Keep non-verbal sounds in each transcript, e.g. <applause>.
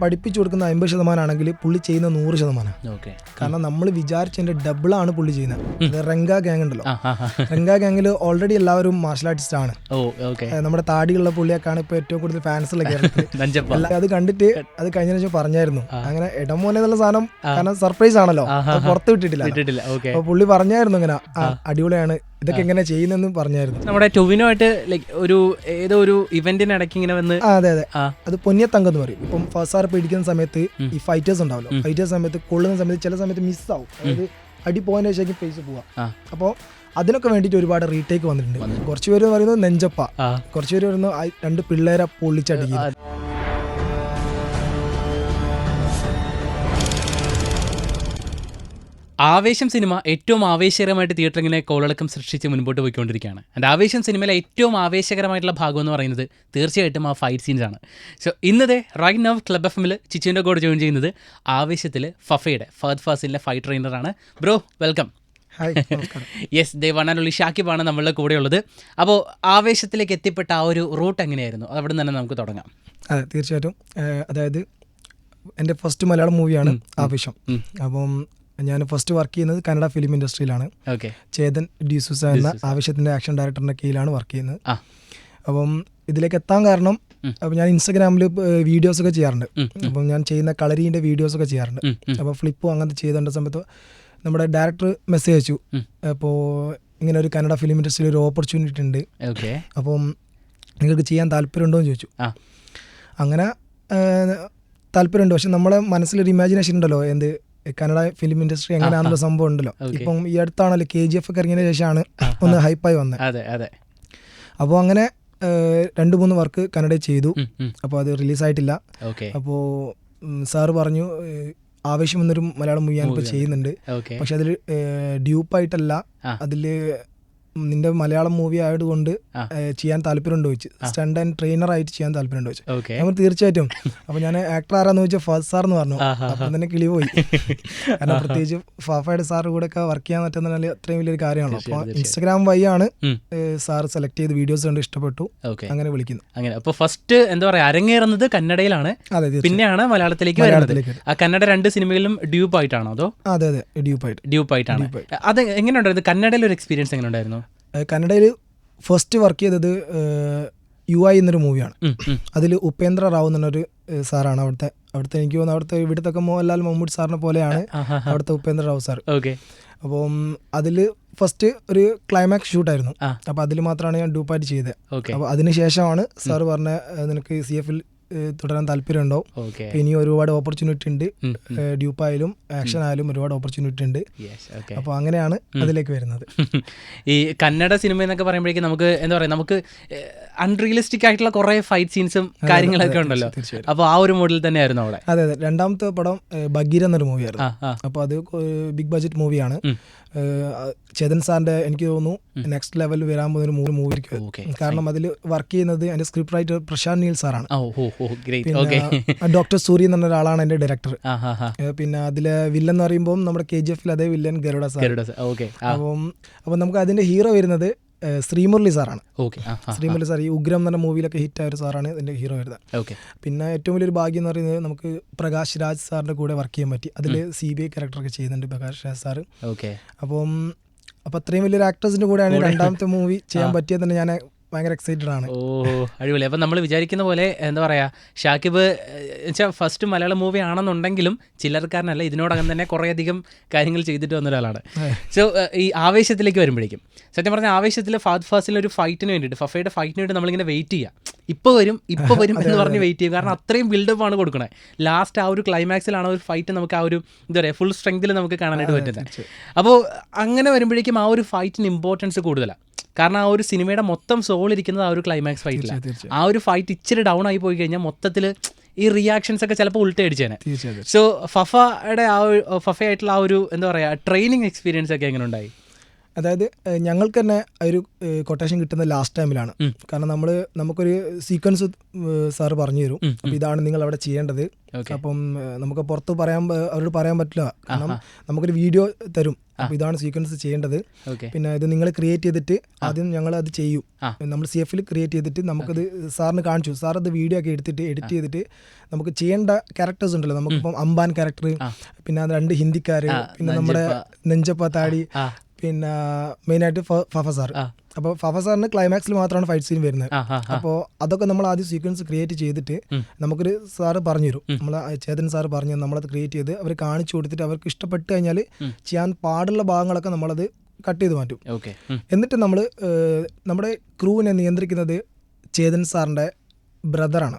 പഠിപ്പിച്ചു കൊടുക്കുന്ന അമ്പത് ശതമാനമാണെങ്കിൽ പുള്ളി ചെയ്യുന്ന നൂറ് ശതമാനം. ഓക്കെ. കാരണം നമ്മൾ വിചാരിച്ചതിന്റെ ആണ് പുള്ളി ചെയ്യുന്നത്. റംഗ ഗാങ് ഉണ്ടല്ലോ. റംഗ ഗാങ്ങിൽ ഓൾറെഡി എല്ലാവരും മാർഷൽ ആർട്ടിസ്റ്റ് ആണ്. നമ്മുടെ താടിയുള്ള പുള്ളിയൊക്കെയാണ് ഇപ്പൊ ഏറ്റവും കൂടുതൽ ഫാൻസ് ഉള്ള കേരളത്തിൽ <laughs> അത് കണ്ടിട്ട് അത് കഴിഞ്ഞ ശേഷം പറഞ്ഞായിരുന്നു. അങ്ങനെ ഇടമോനെ എന്നുള്ള സാധനം കാരണം സർപ്രൈസ് ആണല്ലോ. പുറത്ത് വിട്ടിട്ടില്ല. അപ്പൊ പുള്ളി പറഞ്ഞായിരുന്നു ഇങ്ങനെ ആ, അടിപൊളിയാണ്. ഇതൊക്കെ എങ്ങനെ ചെയ്യുന്നെന്ന് പറഞ്ഞായിരുന്നു. നമ്മുടെ ടൊവിനുമായിട്ട് ലൈക് ലൈക്ക് ഒരു ഏതോ ഒരു ഇവന്റിന് ഇടയ്ക്ക് ഇങ്ങനെ വന്ന് ആ അതെ അതെ. അത് പൊന്നിയത്തങ്കം എന്ന് പറയും. ഇപ്പം ഫസ്റ്റ് ആർ പിടിക്കുന്ന സമയത്ത് ഈ ഫൈറ്റേഴ്സ് ഉണ്ടാവല്ലോ. ഫൈറ്റേഴ്സ് സമയത്ത് കൊള്ളുന്ന സമയത്ത് ചില സമയത്ത് മിസ്സാവും. അതായത് അടി പോകാൻ ശേഷം ഫേസ് പോവാം. അപ്പോ അപ്പോൾ അതിനൊക്കെ വേണ്ടിട്ട് ഒരുപാട് റീടേക്ക് വന്നിട്ടുണ്ട്. കുറച്ച് പേര് പറയുന്നത് നെഞ്ചപ്പ. കുറച്ചുപേര് കുറച്ച് പേര് പറയുന്നത് രണ്ട് പിള്ളേരെ പൊള്ളിച്ചടിക്കും ആവേശം സിനിമ ഏറ്റവും ആവേശകരമായിട്ട് തിയേറ്ററിൽ ഇങ്ങനെ കോളടക്കം സൃഷ്ടിച്ച് മുൻപോട്ട് പോയിക്കൊണ്ടിരിക്കുകയാണ്. ആൻഡ് ആവേശം സിനിമയിലെ ഏറ്റവും ആവേശകരമായിട്ടുള്ള ഭാഗം എന്ന് പറയുന്നത് തീർച്ചയായിട്ടും ആ ഫൈറ്റ് സീൻസാണ് സോ ഇന്നത്തെ റൈറ്റ് നവ് ക്ലബ് എഫ് എമ്മിൽ ചിച്ചുവിന്റെ കൂടെ ജോയിൻ ചെയ്യുന്നത് ആവേശത്തിൽ ഫഫയുടെ ഫഹദ് ഫാസിലിന്റെ ഫൈറ്റ് ട്രെയിനറാണ് ബ്രോ വെൽക്കം യെസ് ദേ വണ്ണാനുള്ളി ഷാക്കിബാണ് നമ്മളുടെ കൂടെ ഉള്ളത്. അപ്പോൾ ആവേശത്തിലേക്ക് എത്തിപ്പെട്ട ആ ഒരു റൂട്ട് എങ്ങനെയായിരുന്നു? അവിടെ നിന്ന് തന്നെ നമുക്ക് തുടങ്ങാം. അതെ തീർച്ചയായിട്ടും. അതായത് എന്റെ ഫസ്റ്റ് മലയാളം മൂവിയാണ് ആവേശം. അപ്പം ഞാൻ ഫസ്റ്റ് വർക്ക് ചെയ്യുന്നത് കന്നഡ ഫിലിം ഇൻഡസ്ട്രിയിലാണ് ഓക്കെ ചേതൻ ഡ്യൂസൂസ എന്ന ആവശ്യത്തിന്റെ ആക്ഷൻ ഡയറക്ടറിന്റെ കീഴിലാണ് വർക്ക് ചെയ്യുന്നത്. അപ്പം ഇതിലേക്ക് എത്താൻ കാരണം. അപ്പം ഞാൻ ഇൻസ്റ്റാഗ്രാമിൽ വീഡിയോസ് ഒക്കെ ചെയ്യാറുണ്ട്. അപ്പം ഞാൻ ചെയ്യുന്ന കളരീന്റെ വീഡിയോസ് ഒക്കെ ചെയ്യാറുണ്ട്. അപ്പോൾ ഫ്ലിപ്പും അങ്ങനത്തെ ചെയ്തേണ്ട സമയത്ത് നമ്മുടെ ഡയറക്ടർ മെസ്സേജ് അയച്ചു. അപ്പോൾ ഇങ്ങനെ ഒരു കന്നഡ ഫിലിം ഇൻഡസ്ട്രിയിൽ ഒരു ഓപ്പർച്യൂണിറ്റി ഉണ്ട്. ഓക്കെ അപ്പം നിങ്ങൾക്ക് ചെയ്യാൻ താല്പര്യമുണ്ടോ എന്ന് ചോദിച്ചു. ആ. അങ്ങനെ താല്പര്യമുണ്ട്. പക്ഷെ നമ്മളെ മനസ്സിലൊരു ഇമാജിനേഷൻ ഉണ്ടല്ലോ എന്ത് കന്നഡ ഫിലിം ഇൻഡസ്ട്രി എങ്ങനെയാണെന്നുള്ള സംഭവം ഉണ്ടല്ലോ. ഇപ്പം ഈ അടുത്താണല്ലോ കെ ജി എഫ് ഒക്കെ ഇറങ്ങിയതിന് ശേഷമാണ് ഒന്ന് ഹൈപ്പായി വന്നത്. അതെ അതെ. അപ്പോൾ അങ്ങനെ രണ്ട് മൂന്ന് വർക്ക് കന്നഡയിൽ ചെയ്തു. അപ്പോൾ അത് റിലീസായിട്ടില്ല അപ്പോൾ സാറ് പറഞ്ഞു ആവശ്യം ആവേശം എന്നൊരു മലയാളം മൂവി ഞാനിപ്പോൾ ചെയ്യുന്നുണ്ട്. പക്ഷെ അതിൽ ഡ്യൂപ്പായിട്ടല്ല. അതിൽ നിന്റെ മലയാളം മൂവി ആയതുകൊണ്ട് ചെയ്യാൻ താല്പര്യമുണ്ടോ ചോദിച്ചു. സ്റ്റണ്ട് ആൻഡ് ട്രെയിനർ ആയിട്ട് ചെയ്യാൻ താല്പര്യമുണ്ടോ ചോദിച്ചു. നമ്മൾ തീർച്ചയായിട്ടും. അപ്പൊ ഞാൻ ആക്ടർ ആരാന്ന് ചോദിച്ചാൽ ഫസ്റ്റ് സാർ എന്ന് പറഞ്ഞു. അപ്പം തന്നെ കിളി പോയി. <laughs> കാരണം പ്രത്യേകിച്ച് ഫാഫയുടെ സാറ് കൂടെ ഒക്കെ വർക്ക് ചെയ്യാൻ പറ്റുന്ന അത്രയും വലിയൊരു കാര്യമാണല്ലോ അപ്പൊ ഇൻസ്റ്റാഗ്രാം വഴിയാണ് ആണ് സാർ സെലക്ട് ചെയ്ത് വീഡിയോസ് കണ്ട് ഇഷ്ടപ്പെട്ടു. അങ്ങനെ വിളിക്കുന്നു. അങ്ങനെ. അപ്പൊ ഫസ്റ്റ് എന്താ പറയാ അരങ്ങേറുന്നത് കന്നഡയിലാണ്. അതെ പിന്നെയാണ് മലയാളത്തിലേക്ക് വരുന്നത്. ആ കന്നഡ രണ്ട് സിനിമയിലും ഡ്യൂപ്പ് ആയിട്ടാണോ അതോ? അതെ അതെ. ഡ്യൂപ്പ് ആയിട്ട് ഡ്യൂപ്പ് ആയിട്ടാണ് അത് എങ്ങനെ ഉണ്ടായിരുന്നു കന്നഡയിൽ ഒരു എക്സ്പീരിയൻസ് എങ്ങനെ ഉണ്ടായിരുന്നു കന്നഡയിൽ ഫസ്റ്റ് വർക്ക് ചെയ്തത് യു ഐ എന്നൊരു മൂവിയാണ്. അതിൽ ഉപേന്ദ്ര റാവു എന്നൊരു സാറാണ് അവിടുത്തെ അവിടുത്തെ എനിക്ക് തോന്നുന്നു അവിടുത്തെ ഇവിടുത്തെ മോഹൻലാൽ മമ്മൂട്ടി സാറിനെ പോലെയാണ്. അവിടുത്തെ ഉപേന്ദ്ര റാവു സാർ ഓക്കെ അപ്പം അതിൽ ഫസ്റ്റ് ഒരു ക്ലൈമാക്സ് ഷൂട്ടായിരുന്നു ആയിരുന്നു. അപ്പോൾ അതിൽ മാത്രമാണ് ഞാൻ ഡൂപ്പായിട്ട് ചെയ്തത്. ഓക്കെ അപ്പോൾ അതിന് ശേഷമാണ് സാർ പറഞ്ഞ നിനക്ക് സി എഫിൽ തുടരാൻ താല്പര്യമുണ്ടോ ഇനി ഒരുപാട് ഓപ്പർച്യൂണിറ്റി ഉണ്ട്. ഡ്യൂപ്പായാലും ആക്ഷൻ ആയാലും ഒരുപാട് ഓപ്പർച്യൂണിറ്റി ഉണ്ട്. അപ്പോൾ അങ്ങനെയാണ് അതിലേക്ക് വരുന്നത്. <laughs> ഈ കന്നഡ സിനിമ എന്നൊക്കെ പറയുമ്പോഴേക്കും നമുക്ക് എന്താ പറയുക നമുക്ക് അൺറിയലിസ്റ്റിക് ആയിട്ടുള്ള കുറേ ഫൈറ്റ് സീൻസും കാര്യങ്ങളൊക്കെ ഉണ്ടല്ലോ. അപ്പോൾ ആ ഒരു മോഡൽ തന്നെയായിരുന്നു അവിടെ. അതെ അതെ. രണ്ടാമത്തെ പടം ബഗീര എന്നൊരു മൂവിയായിരുന്നു അപ്പോൾ അത് ബിഗ് ബഡ്ജറ്റ് മൂവിയാണ്. ചേതൻ സാറിന്റെ എനിക്ക് തോന്നുന്നു നെക്സ്റ്റ് ലെവലിൽ വരാൻ പോകുന്ന ഒരു മൂവി മൂവിക്ക് കാരണം അതിൽ വർക്ക് ചെയ്യുന്നത് എന്റെ സ്ക്രിപ്റ്റ് റൈറ്റർ പ്രശാന്ത് നീൽ സാറാണ്. ഡോക്ടർ സൂരി എന്ന് പറഞ്ഞ ഒരാളാണ് എന്റെ ഡയറക്ടർ പിന്നെ അതിലെ വില്ലൻ എന്ന് പറയുമ്പോൾ നമ്മുടെ കെ ജി എഫിൽ അതേ വില്ലൻ ഗരുഡ സാർ. അപ്പം അപ്പം നമുക്ക് അതിന്റെ ഹീറോ വരുന്നത് ശ്രീമുരളി സാറാണ്. ഓക്കെ. ശ്രീമുരളി സാർ ഈ ഉഗ്രം എന്ന മൂവിയിലൊക്കെ ഹിറ്റ് ആയ ഒരു സാറാണ് ഇതിന്റെ ഹീറോ വരുന്നത് ഓക്കെ. പിന്നെ ഏറ്റവും വലിയൊരു ഭാഗ്യം എന്ന് പറയുന്നത് നമുക്ക് പ്രകാശ് രാജ് സാറിന്റെ കൂടെ വർക്ക് ചെയ്യാൻ പറ്റി. അതിൽ സി ബി ഐ ക്യാരക്ടറൊക്കെ ചെയ്യുന്നുണ്ട് പ്രകാശ് രാജ് സാറ്. ഓക്കെ. അപ്പം അപ്പം അത്രയും വലിയൊരു ആക്ടേഴ്സിന്റെ കൂടെയാണ് രണ്ടാമത്തെ മൂവി ചെയ്യാൻ പറ്റിയത് തന്നെ ഞാൻ ഭയങ്കര എക്സൈറ്റഡ് ആണ്. ഓ അടിപൊളി. അപ്പം നമ്മൾ വിചാരിക്കുന്ന പോലെ എന്താ പറയുക ഷാക്കിബ് വെച്ചാൽ ഫസ്റ്റ് മലയാള മൂവി ആണെന്നുണ്ടെങ്കിലും ചില്ലറക്കാരനല്ല ഇതിനോടകം തന്നെ കുറേയധികം കാര്യങ്ങൾ ചെയ്തിട്ട് വന്ന ഒരാളാണ്. സോ ഈ ആവേശത്തിലേക്ക് വരുമ്പോഴേക്കും. സത്യം പറഞ്ഞാൽ ആവേശത്തിൽ ഫാദ് ഫാസിൽ ഒരു ഫൈറ്റിന് വേണ്ടിയിട്ട് ഫഫയുടെ ഫൈറ്റിന് വേണ്ടി നമ്മളിങ്ങനെ വെയിറ്റ് ചെയ്യുക ഇപ്പോൾ വരും ഇപ്പോൾ <laughs> വരും എന്ന് പറഞ്ഞ് വെയിറ്റ് ചെയ്യും. കാരണം അത്രയും ബിൽഡപ്പ് ആണ് കൊടുക്കണേ. ലാസ്റ്റ് ആ ഒരു ക്ലൈമാക്സിലാണ് ഒരു ഫൈറ്റ് നമുക്ക് ആ ഒരു എന്താ പറയുക ഫുൾ സ്ട്രെങ്തിൽ നമുക്ക് കാണാനായിട്ട് പറ്റുന്നത്. അപ്പോൾ അങ്ങനെ വരുമ്പോഴേക്കും ആ ഒരു ഫൈറ്റിന് ഇമ്പോർട്ടൻസ് കൂടുതലാണ് കാരണം ആ ഒരു സിനിമയുടെ മൊത്തം സോൾ ഇരിക്കുന്നത് ആ ഒരു ക്ലൈമാക്സ് ഫൈറ്റിലാണ് ആ ഒരു ഫൈറ്റ് ഇച്ചിരി ഡൗൺ ആയി പോയി കഴിഞ്ഞാൽ മൊത്തത്തിൽ ഈ റിയാക്ഷൻസ് ഒക്കെ ചിലപ്പോൾ ഉൾട്ടയടിച്ചേനെ സോ ഫഫയുടെ ആ ഒരു ഫഫയായിട്ടുള്ള ആ ഒരു എന്താ പറയുക ട്രെയിനിങ് എക്സ്പീരിയൻസ് ഒക്കെ എങ്ങനെ ഉണ്ടായി? അതായത് ഞങ്ങൾക്ക് തന്നെ ഒരു കൊട്ടേഷൻ കിട്ടുന്നത് ലാസ്റ്റ് ടൈമിലാണ് കാരണം നമ്മൾ നമുക്കൊരു സീക്വൻസ് സാറ് പറഞ്ഞു തരും അപ്പം ഇതാണ് നിങ്ങൾ അവിടെ ചെയ്യേണ്ടത് അപ്പം നമുക്ക് പുറത്ത് പറയാൻ അവരോട് പറയാൻ പറ്റില്ല. കാരണം നമുക്കൊരു വീഡിയോ തരും. അപ്പോൾ ഇതാണ് സീക്വൻസ് ചെയ്യേണ്ടത്. പിന്നെ ഇത് നിങ്ങൾ ക്രിയേറ്റ് ചെയ്തിട്ട് ആദ്യം ഞങ്ങൾ അത് ചെയ്യും. നമ്മൾ സി എഫിൽ ക്രിയേറ്റ് ചെയ്തിട്ട് നമുക്കത് സാറിന് കാണിച്ചു. സാർ അത് വീഡിയോ ഒക്കെ എടുത്തിട്ട് എഡിറ്റ് ചെയ്തിട്ട് നമുക്ക് ചെയ്യേണ്ട ക്യാരക്ടേഴ്സ് ഉണ്ടല്ലോ. നമുക്കിപ്പം അമ്പാൻ ക്യാരക്ടർ പിന്നെ രണ്ട് ഹിന്ദിക്കാര് പിന്നെ നമ്മുടെ നെഞ്ചപ്പ. താടി പിന്നെ മെയിനായിട്ട് ഫഫ സാർ അപ്പൊ അപ്പോൾ ഫഫ സാറിന് ക്ലൈമാക്സിൽ മാത്രമാണ് ഫൈറ്റ് സീൻ വരുന്നത്. അപ്പോൾ അതൊക്കെ നമ്മൾ ആദ്യം സീക്വൻസ് ക്രിയേറ്റ് ചെയ്തിട്ട് നമുക്കൊരു സാറ് പറഞ്ഞു തരും നമ്മൾ ചേതൻ സാർ പറഞ്ഞു നമ്മളത് ക്രിയേറ്റ് ചെയ്ത് അവർ കാണിച്ചു കൊടുത്തിട്ട് അവർക്ക് ഇഷ്ടപ്പെട്ട് കഴിഞ്ഞാൽ ചെയ്യാൻ പാടുള്ള ഭാഗങ്ങളൊക്കെ നമ്മളത് കട്ട് ചെയ്ത് മാറ്റും. ഓക്കെ എന്നിട്ട് നമ്മൾ നമ്മുടെ ക്രൂവിനെ നിയന്ത്രിക്കുന്നത് ചേതൻ സാറിന്റെ ബ്രദറാണ്.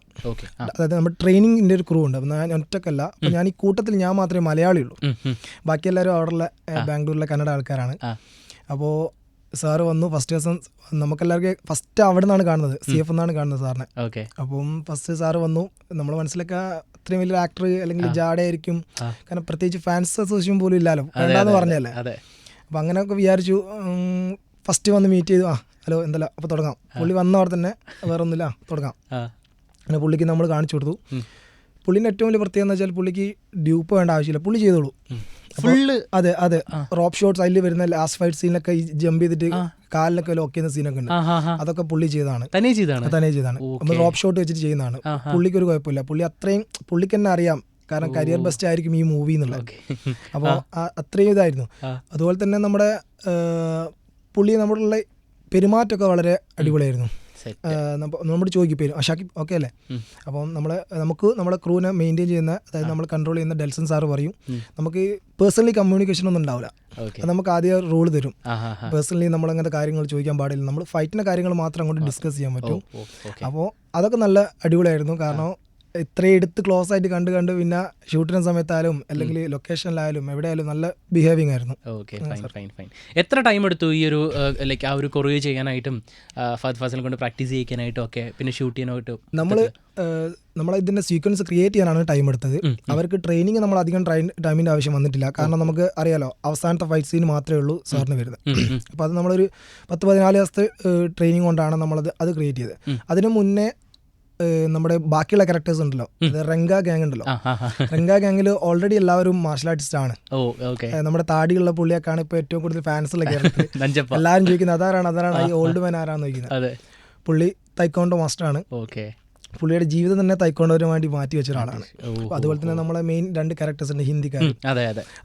അതായത് നമ്മുടെ ട്രെയിനിങ്ങിന്റെ ഒരു ക്രൂ ഉണ്ട് അപ്പം ഞാൻ ഒറ്റക്കല്ല. അപ്പം ഞാൻ ഈ കൂട്ടത്തിൽ ഞാൻ മാത്രമേ മലയാളിയുള്ളൂ. ബാക്കി എല്ലാവരും അവിടെയുള്ള ബാംഗ്ലൂരിലെ കന്നഡ ആൾക്കാരാണ്. അപ്പോൾ സാറ് വന്നു. ഫസ്റ്റ് ദിവസം നമുക്കെല്ലാവർക്കും ഫസ്റ്റ് അവിടെ നിന്നാണ് കാണുന്നത് സി എഫ് എന്നാണ് കാണുന്നത് സാറിനെ. ഓക്കെ. അപ്പം ഫസ്റ്റ് സാറ് വന്നു. നമ്മൾ മനസ്സിലൊക്കെ അത്രയും വലിയൊരു ആക്ടർ അല്ലെങ്കിൽ ജാഡ ആയിരിക്കും കാരണം പ്രത്യേകിച്ച് ഫാൻസ് അസോസിയേഷൻ പോലും ഇല്ലല്ലോ. വേണ്ടാന്ന് പറഞ്ഞല്ലേ? അപ്പം അങ്ങനെയൊക്കെ വിചാരിച്ചു. ഫസ്റ്റ് വന്ന് മീറ്റ് ചെയ്തു. ആ ഹലോ എന്തല്ല? അപ്പോൾ തുടങ്ങാം. പുള്ളി വന്ന അവിടെ തന്നെ വേറെ ഒന്നുമില്ല തുടങ്ങാം പിന്നെ അങ്ങനെ പുള്ളിക്ക് നമ്മൾ കാണിച്ചു കൊടുത്തു. പുള്ളിന്റെ പുള്ളിന്റെ ഏറ്റവും വലിയ പ്രത്യേകത എന്ന് വെച്ചാൽ പുള്ളിക്ക് ഡ്യൂപ്പ് വേണ്ട ആവശ്യമില്ല. പുള്ളി ചെയ്തോളൂ. ഫുള്ള് അതെ അതെ. റോപ്പ് ഷോട്ട്സ് അതിൽ വരുന്ന ലാസ്റ്റ് ഫൈറ്റ് സീനൊക്കെ ജമ്പ് ചെയ്തിട്ട്. കാലിലൊക്കെ ലോക്ക് ചെയ്യുന്ന സീനൊക്കെ ഉണ്ട്. അതൊക്കെ പുള്ളി ചെയ്തതാണ്. തന്നെ ചെയ്താണ് തനിയെ തന്നെ ചെയ്താണ് നമ്മൾ റോപ്പ് ഷോട്ട് വെച്ചിട്ട് ചെയ്യുന്നതാണ്. പുള്ളിക്ക് ഒരു കുഴപ്പമില്ല. പുള്ളി അത്രയും പുള്ളിക്ക് തന്നെ അറിയാം. കാരണം കരിയർ ബെസ്റ്റ് ആയിരിക്കും ഈ മൂവി എന്നുള്ളത്. അപ്പോൾ അത്രയും ഇതായിരുന്നു. അതുപോലെ തന്നെ നമ്മുടെ പുള്ളി നമ്മളുള്ള പെരുമാറ്റമൊക്കെ വളരെ അടിപൊളിയായിരുന്നു. നമ്മുടെ ചോദിക്കും പേര് ഷാക്കി ഓക്കെ അല്ലേ. അപ്പം നമ്മൾ നമുക്ക് നമ്മുടെ ക്രൂവിനെ മെയിന്റെയിൻ ചെയ്യുന്ന അതായത് നമ്മൾ കൺട്രോൾ ചെയ്യുന്ന ഡെൽസൺ സാറ് പറയും നമുക്ക് പേഴ്സണലി കമ്മ്യൂണിക്കേഷൻ ഒന്നും ഉണ്ടാവില്ല. അത് നമുക്ക് ആദ്യം റോൾ തരും. പേഴ്സണലി നമ്മൾ അങ്ങനത്തെ കാര്യങ്ങൾ ചോദിക്കാൻ പാടില്ല. നമ്മൾ ഫൈറ്റിന്റെ കാര്യങ്ങൾ മാത്രം അങ്ങോട്ട് ഡിസ്കസ് ചെയ്യാൻ പറ്റും. അപ്പോൾ അതൊക്കെ നല്ല അടിപൊളിയായിരുന്നു. കാരണം ഇത്രയും എടുത്ത് ക്ലോസ് ആയിട്ട് കണ്ട് കണ്ട് പിന്നെ ഷൂട്ടിന് സമയത്തായാലും അല്ലെങ്കിൽ ലൊക്കേഷനിലായാലും എവിടെയായാലും നല്ല ബിഹേവിങ് ആയിരുന്നു. ഓക്കെ ഫൈൻ ഫൈൻ ഫൈൻ എത്ര ടൈം എടുത്തു ഈ ഒരു ലൈക്ക് ആ ഒരു കൊറിയ ചെയ്യാനായിട്ടും ഫഹദ് ഫാസിനെ കൊണ്ട് പ്രാക്ടീസ് ചെയ്യിക്കാനായിട്ടും ഒക്കെ പിന്നെ ഷൂട്ട് ചെയ്യാനായിട്ടും നമ്മൾ നമ്മൾ ഇതിന്റെ സീക്വൻസ് ക്രിയേറ്റ് ചെയ്യാനാണ് ടൈം എടുത്തത്. അവർക്ക് ട്രെയിനിങ് നമ്മൾ അധികം ടൈമിന്റെ ആവശ്യം വന്നിട്ടില്ല. കാരണം നമുക്ക് അറിയാലോ അവസാനത്തെ ഫൈറ്റ് സീൻ മാത്രമേ ഉള്ളൂ സാറിന് വരുന്നത്. അപ്പോൾ അത് നമ്മളൊരു പത്ത് പതിനാല് ദിവസത്തെ ട്രെയിനിങ് കൊണ്ടാണ് നമ്മളത് അത് ക്രിയേറ്റ് ചെയ്തത്. അതിനു മുന്നേ നമ്മുടെ ബാക്കിയുള്ള ക്യാരക്ടേഴ്സ് ഉണ്ടല്ലോ. റംഗ ഗാങ് ഉണ്ടല്ലോ. റംഗ ഗാങ്ങിൽ ഓൾറെഡി എല്ലാവരും മാർഷൽ ആർട്ടിസ്റ്റ് ആണ്. നമ്മുടെ താടിയുള്ള പുള്ളിയൊക്കെയാണ് ഇപ്പൊ ഏറ്റവും കൂടുതൽ ഫാൻസ് ഉള്ള കേരളത്തിൽ <laughs> എല്ലാവരും ചോദിക്കുന്നത് അതാരാണ് അതാരാണ്? ഈ ഓൾഡ് മാൻ ആരാന്ന് ചോദിക്കുന്നത്. പുള്ളി തൈക്കോണ്ടോ മാസ്റ്ററാണ് ഓക്കെ. പുള്ളിയുടെ ജീവിതം തന്നെ തൈക്കോണ്ടോന് വേണ്ടി മാറ്റി വെച്ച ഒരാളാണ്. അതുപോലെ തന്നെ നമ്മളെ മെയിൻ രണ്ട് ക്യാരക്ടേഴ്സ് ഉണ്ട് ഹിന്ദിക്കാർ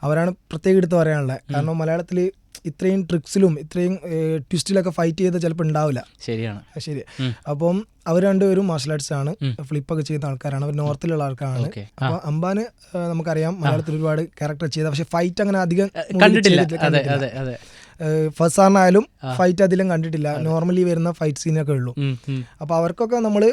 അവരാണ് പ്രത്യേകം എടുത്ത് പറയാനുള്ളത്. കാരണം മലയാളത്തിൽ ഇത്രയും ട്രിക്സിലും ഇത്രയും ട്വിസ്റ്റിലൊക്കെ ഫൈറ്റ് ചെയ്ത് ചിലപ്പോൾ ഉണ്ടാവില്ല ശരിയാണ്. ശരി. അപ്പം അവർ രണ്ടുപേരും മാർഷൽ ആർട്സ് ആണ്. ഫ്ലിപ്പൊക്കെ ചെയ്യുന്ന ആൾക്കാരാണ്. അവർ നോർത്തിലുള്ള ആൾക്കാരാണ്. അപ്പോൾ അപ്പൊ അംബാന് നമുക്കറിയാം മലയാളത്തിൽ ഒരുപാട് ക്യാരക്ടർ ചെയ്ത പക്ഷെ ഫൈറ്റ് അങ്ങനെ അധികം കണ്ടിട്ടില്ല. ഫസാറിനായാലും ഫൈറ്റ് അതിലും കണ്ടിട്ടില്ല. നോർമലി വരുന്ന ഫൈറ്റ് സീനൊക്കെ ഉള്ളൂ. അപ്പോൾ അവർക്കൊക്കെ നമ്മൾ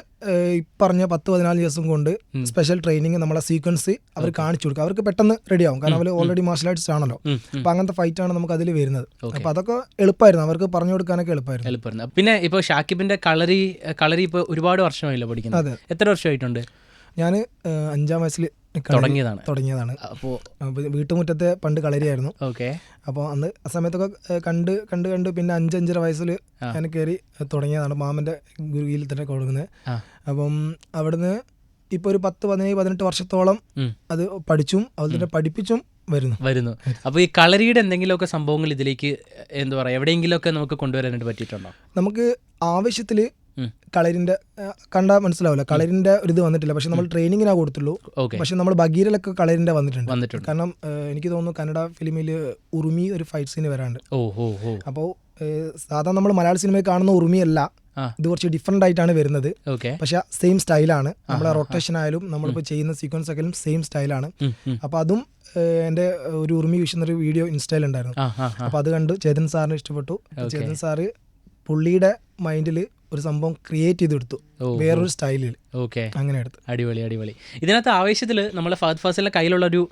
പറഞ്ഞ പത്ത് പതിനാല് ദിവസം കൊണ്ട് സ്പെഷ്യൽ ട്രെയിനിങ് നമ്മളെ സീക്വൻസ് അവർ കാണിച്ചു കൊടുക്കുക അവർക്ക് പെട്ടെന്ന് റെഡി ആവും. കാരണം അവർ ഓൾറെഡി മാർഷൽ ആർട്സ് ആണല്ലോ. അപ്പോൾ അങ്ങനത്തെ ഫൈറ്റ് ആണ് നമുക്ക് അതിൽ വരുന്നത്. അപ്പൊ അപ്പോൾ അതൊക്കെ എളുപ്പമായിരുന്നു. അവർക്ക് പറഞ്ഞു കൊടുക്കാനൊക്കെ എളുപ്പമായിരുന്നു. എളുപ്പമായിരുന്നു. പിന്നെ ഇപ്പോൾ ഷാക്കിബിന്റെ കളറി കളറി ഇപ്പൊ ഒരുപാട് വർഷമായില്ല പഠിക്കുന്നത്. എത്ര വർഷമായിട്ടുണ്ട്? ഞാൻ അഞ്ചാം വയസ്സിൽ തുടങ്ങിയതാണ്. തുടങ്ങിയതാണ്. അപ്പോൾ വീട്ടുമുറ്റത്തെ പണ്ട് കളരിയായിരുന്നു. ഓക്കെ. അപ്പോൾ അന്ന് ആ സമയത്തൊക്കെ കണ്ട് കണ്ട് കണ്ട് പിന്നെ അഞ്ചഞ്ചര വയസ്സിൽ. ഞാൻ കയറി തുടങ്ങിയതാണ് മാമന്റെ ഗുരുകിയിൽ തന്നെ കൊടുക്കുന്നത് അപ്പം അവിടുന്ന് ഇപ്പോൾ ഒരു പത്ത് പതിനേഴ് പതിനെട്ട് വർഷത്തോളം അത് പഠിച്ചും അതുപോലെ തന്നെ പഠിപ്പിച്ചും വരുന്നു. വരുന്നു. അപ്പോൾ ഈ കളരിയുടെ എന്തെങ്കിലുമൊക്കെ സംഭവങ്ങൾ ഇതിലേക്ക് എന്താ പറയുക എവിടെയെങ്കിലുമൊക്കെ നമുക്ക് കൊണ്ടുവരാനായിട്ട് പറ്റിയിട്ടുണ്ടോ? നമുക്ക് ആവശ്യത്തിൽ ഉം. കളരിന്റെ കണ്ടാൽ മനസ്സിലാവില്ല. കളരിന്റെ ഒരു ഇത് വന്നിട്ടില്ല. പക്ഷെ നമ്മൾ ട്രെയിനിങ്ങിനാ കൊടുത്തുള്ളൂ. പക്ഷെ നമ്മൾ ബഗീരലൊക്കെ കളരിന്റെ വന്നിട്ടുണ്ട്. കാരണം എനിക്ക് തോന്നുന്നു കന്നഡ ഫിലിമിൽ ഉറുമി ഒരു ഫൈറ്റ് സീന് വരാണ്ട്. അപ്പോൾ സാധാരണ നമ്മൾ മലയാള സിനിമയിൽ കാണുന്ന ഉറുമിയല്ല. ഇത് കുറച്ച് ഡിഫറെന്റ് ആയിട്ടാണ് വരുന്നത്. പക്ഷെ സെയിം സ്റ്റൈലാണ് നമ്മളെ റൊട്ടേഷൻ ആയാലും നമ്മളിപ്പോൾ ചെയ്യുന്ന സീക്വൻസ് ഒക്കെ സെയിം സ്റ്റൈലാണ് അപ്പൊ അതും എന്റെ ഒരു ഉറുമി ഒരു വീഡിയോ ഇൻസ്റ്റയിൽ ഉണ്ടായിരുന്നു. അപ്പോൾ അത് കണ്ട് ചേതൻ സാറിന് ഇഷ്ടപ്പെട്ടു. ചേതൻ സാറ് പുള്ളിയുടെ മൈൻഡിൽ ഒരു സംഭവം ക്രിയേറ്റ് ചെയ്തെടുത്തു. വേറൊരു സ്റ്റൈലിൽ ഓക്കെ. അങ്ങനെ എടുത്തു. അടിപൊളി അടിപൊളി. ഇതിനകത്ത് ആവേശത്തിൽ നമ്മളെ ഫഹദ് ഫാസിലിന്റെ കയ്യിലുള്ള ഒരു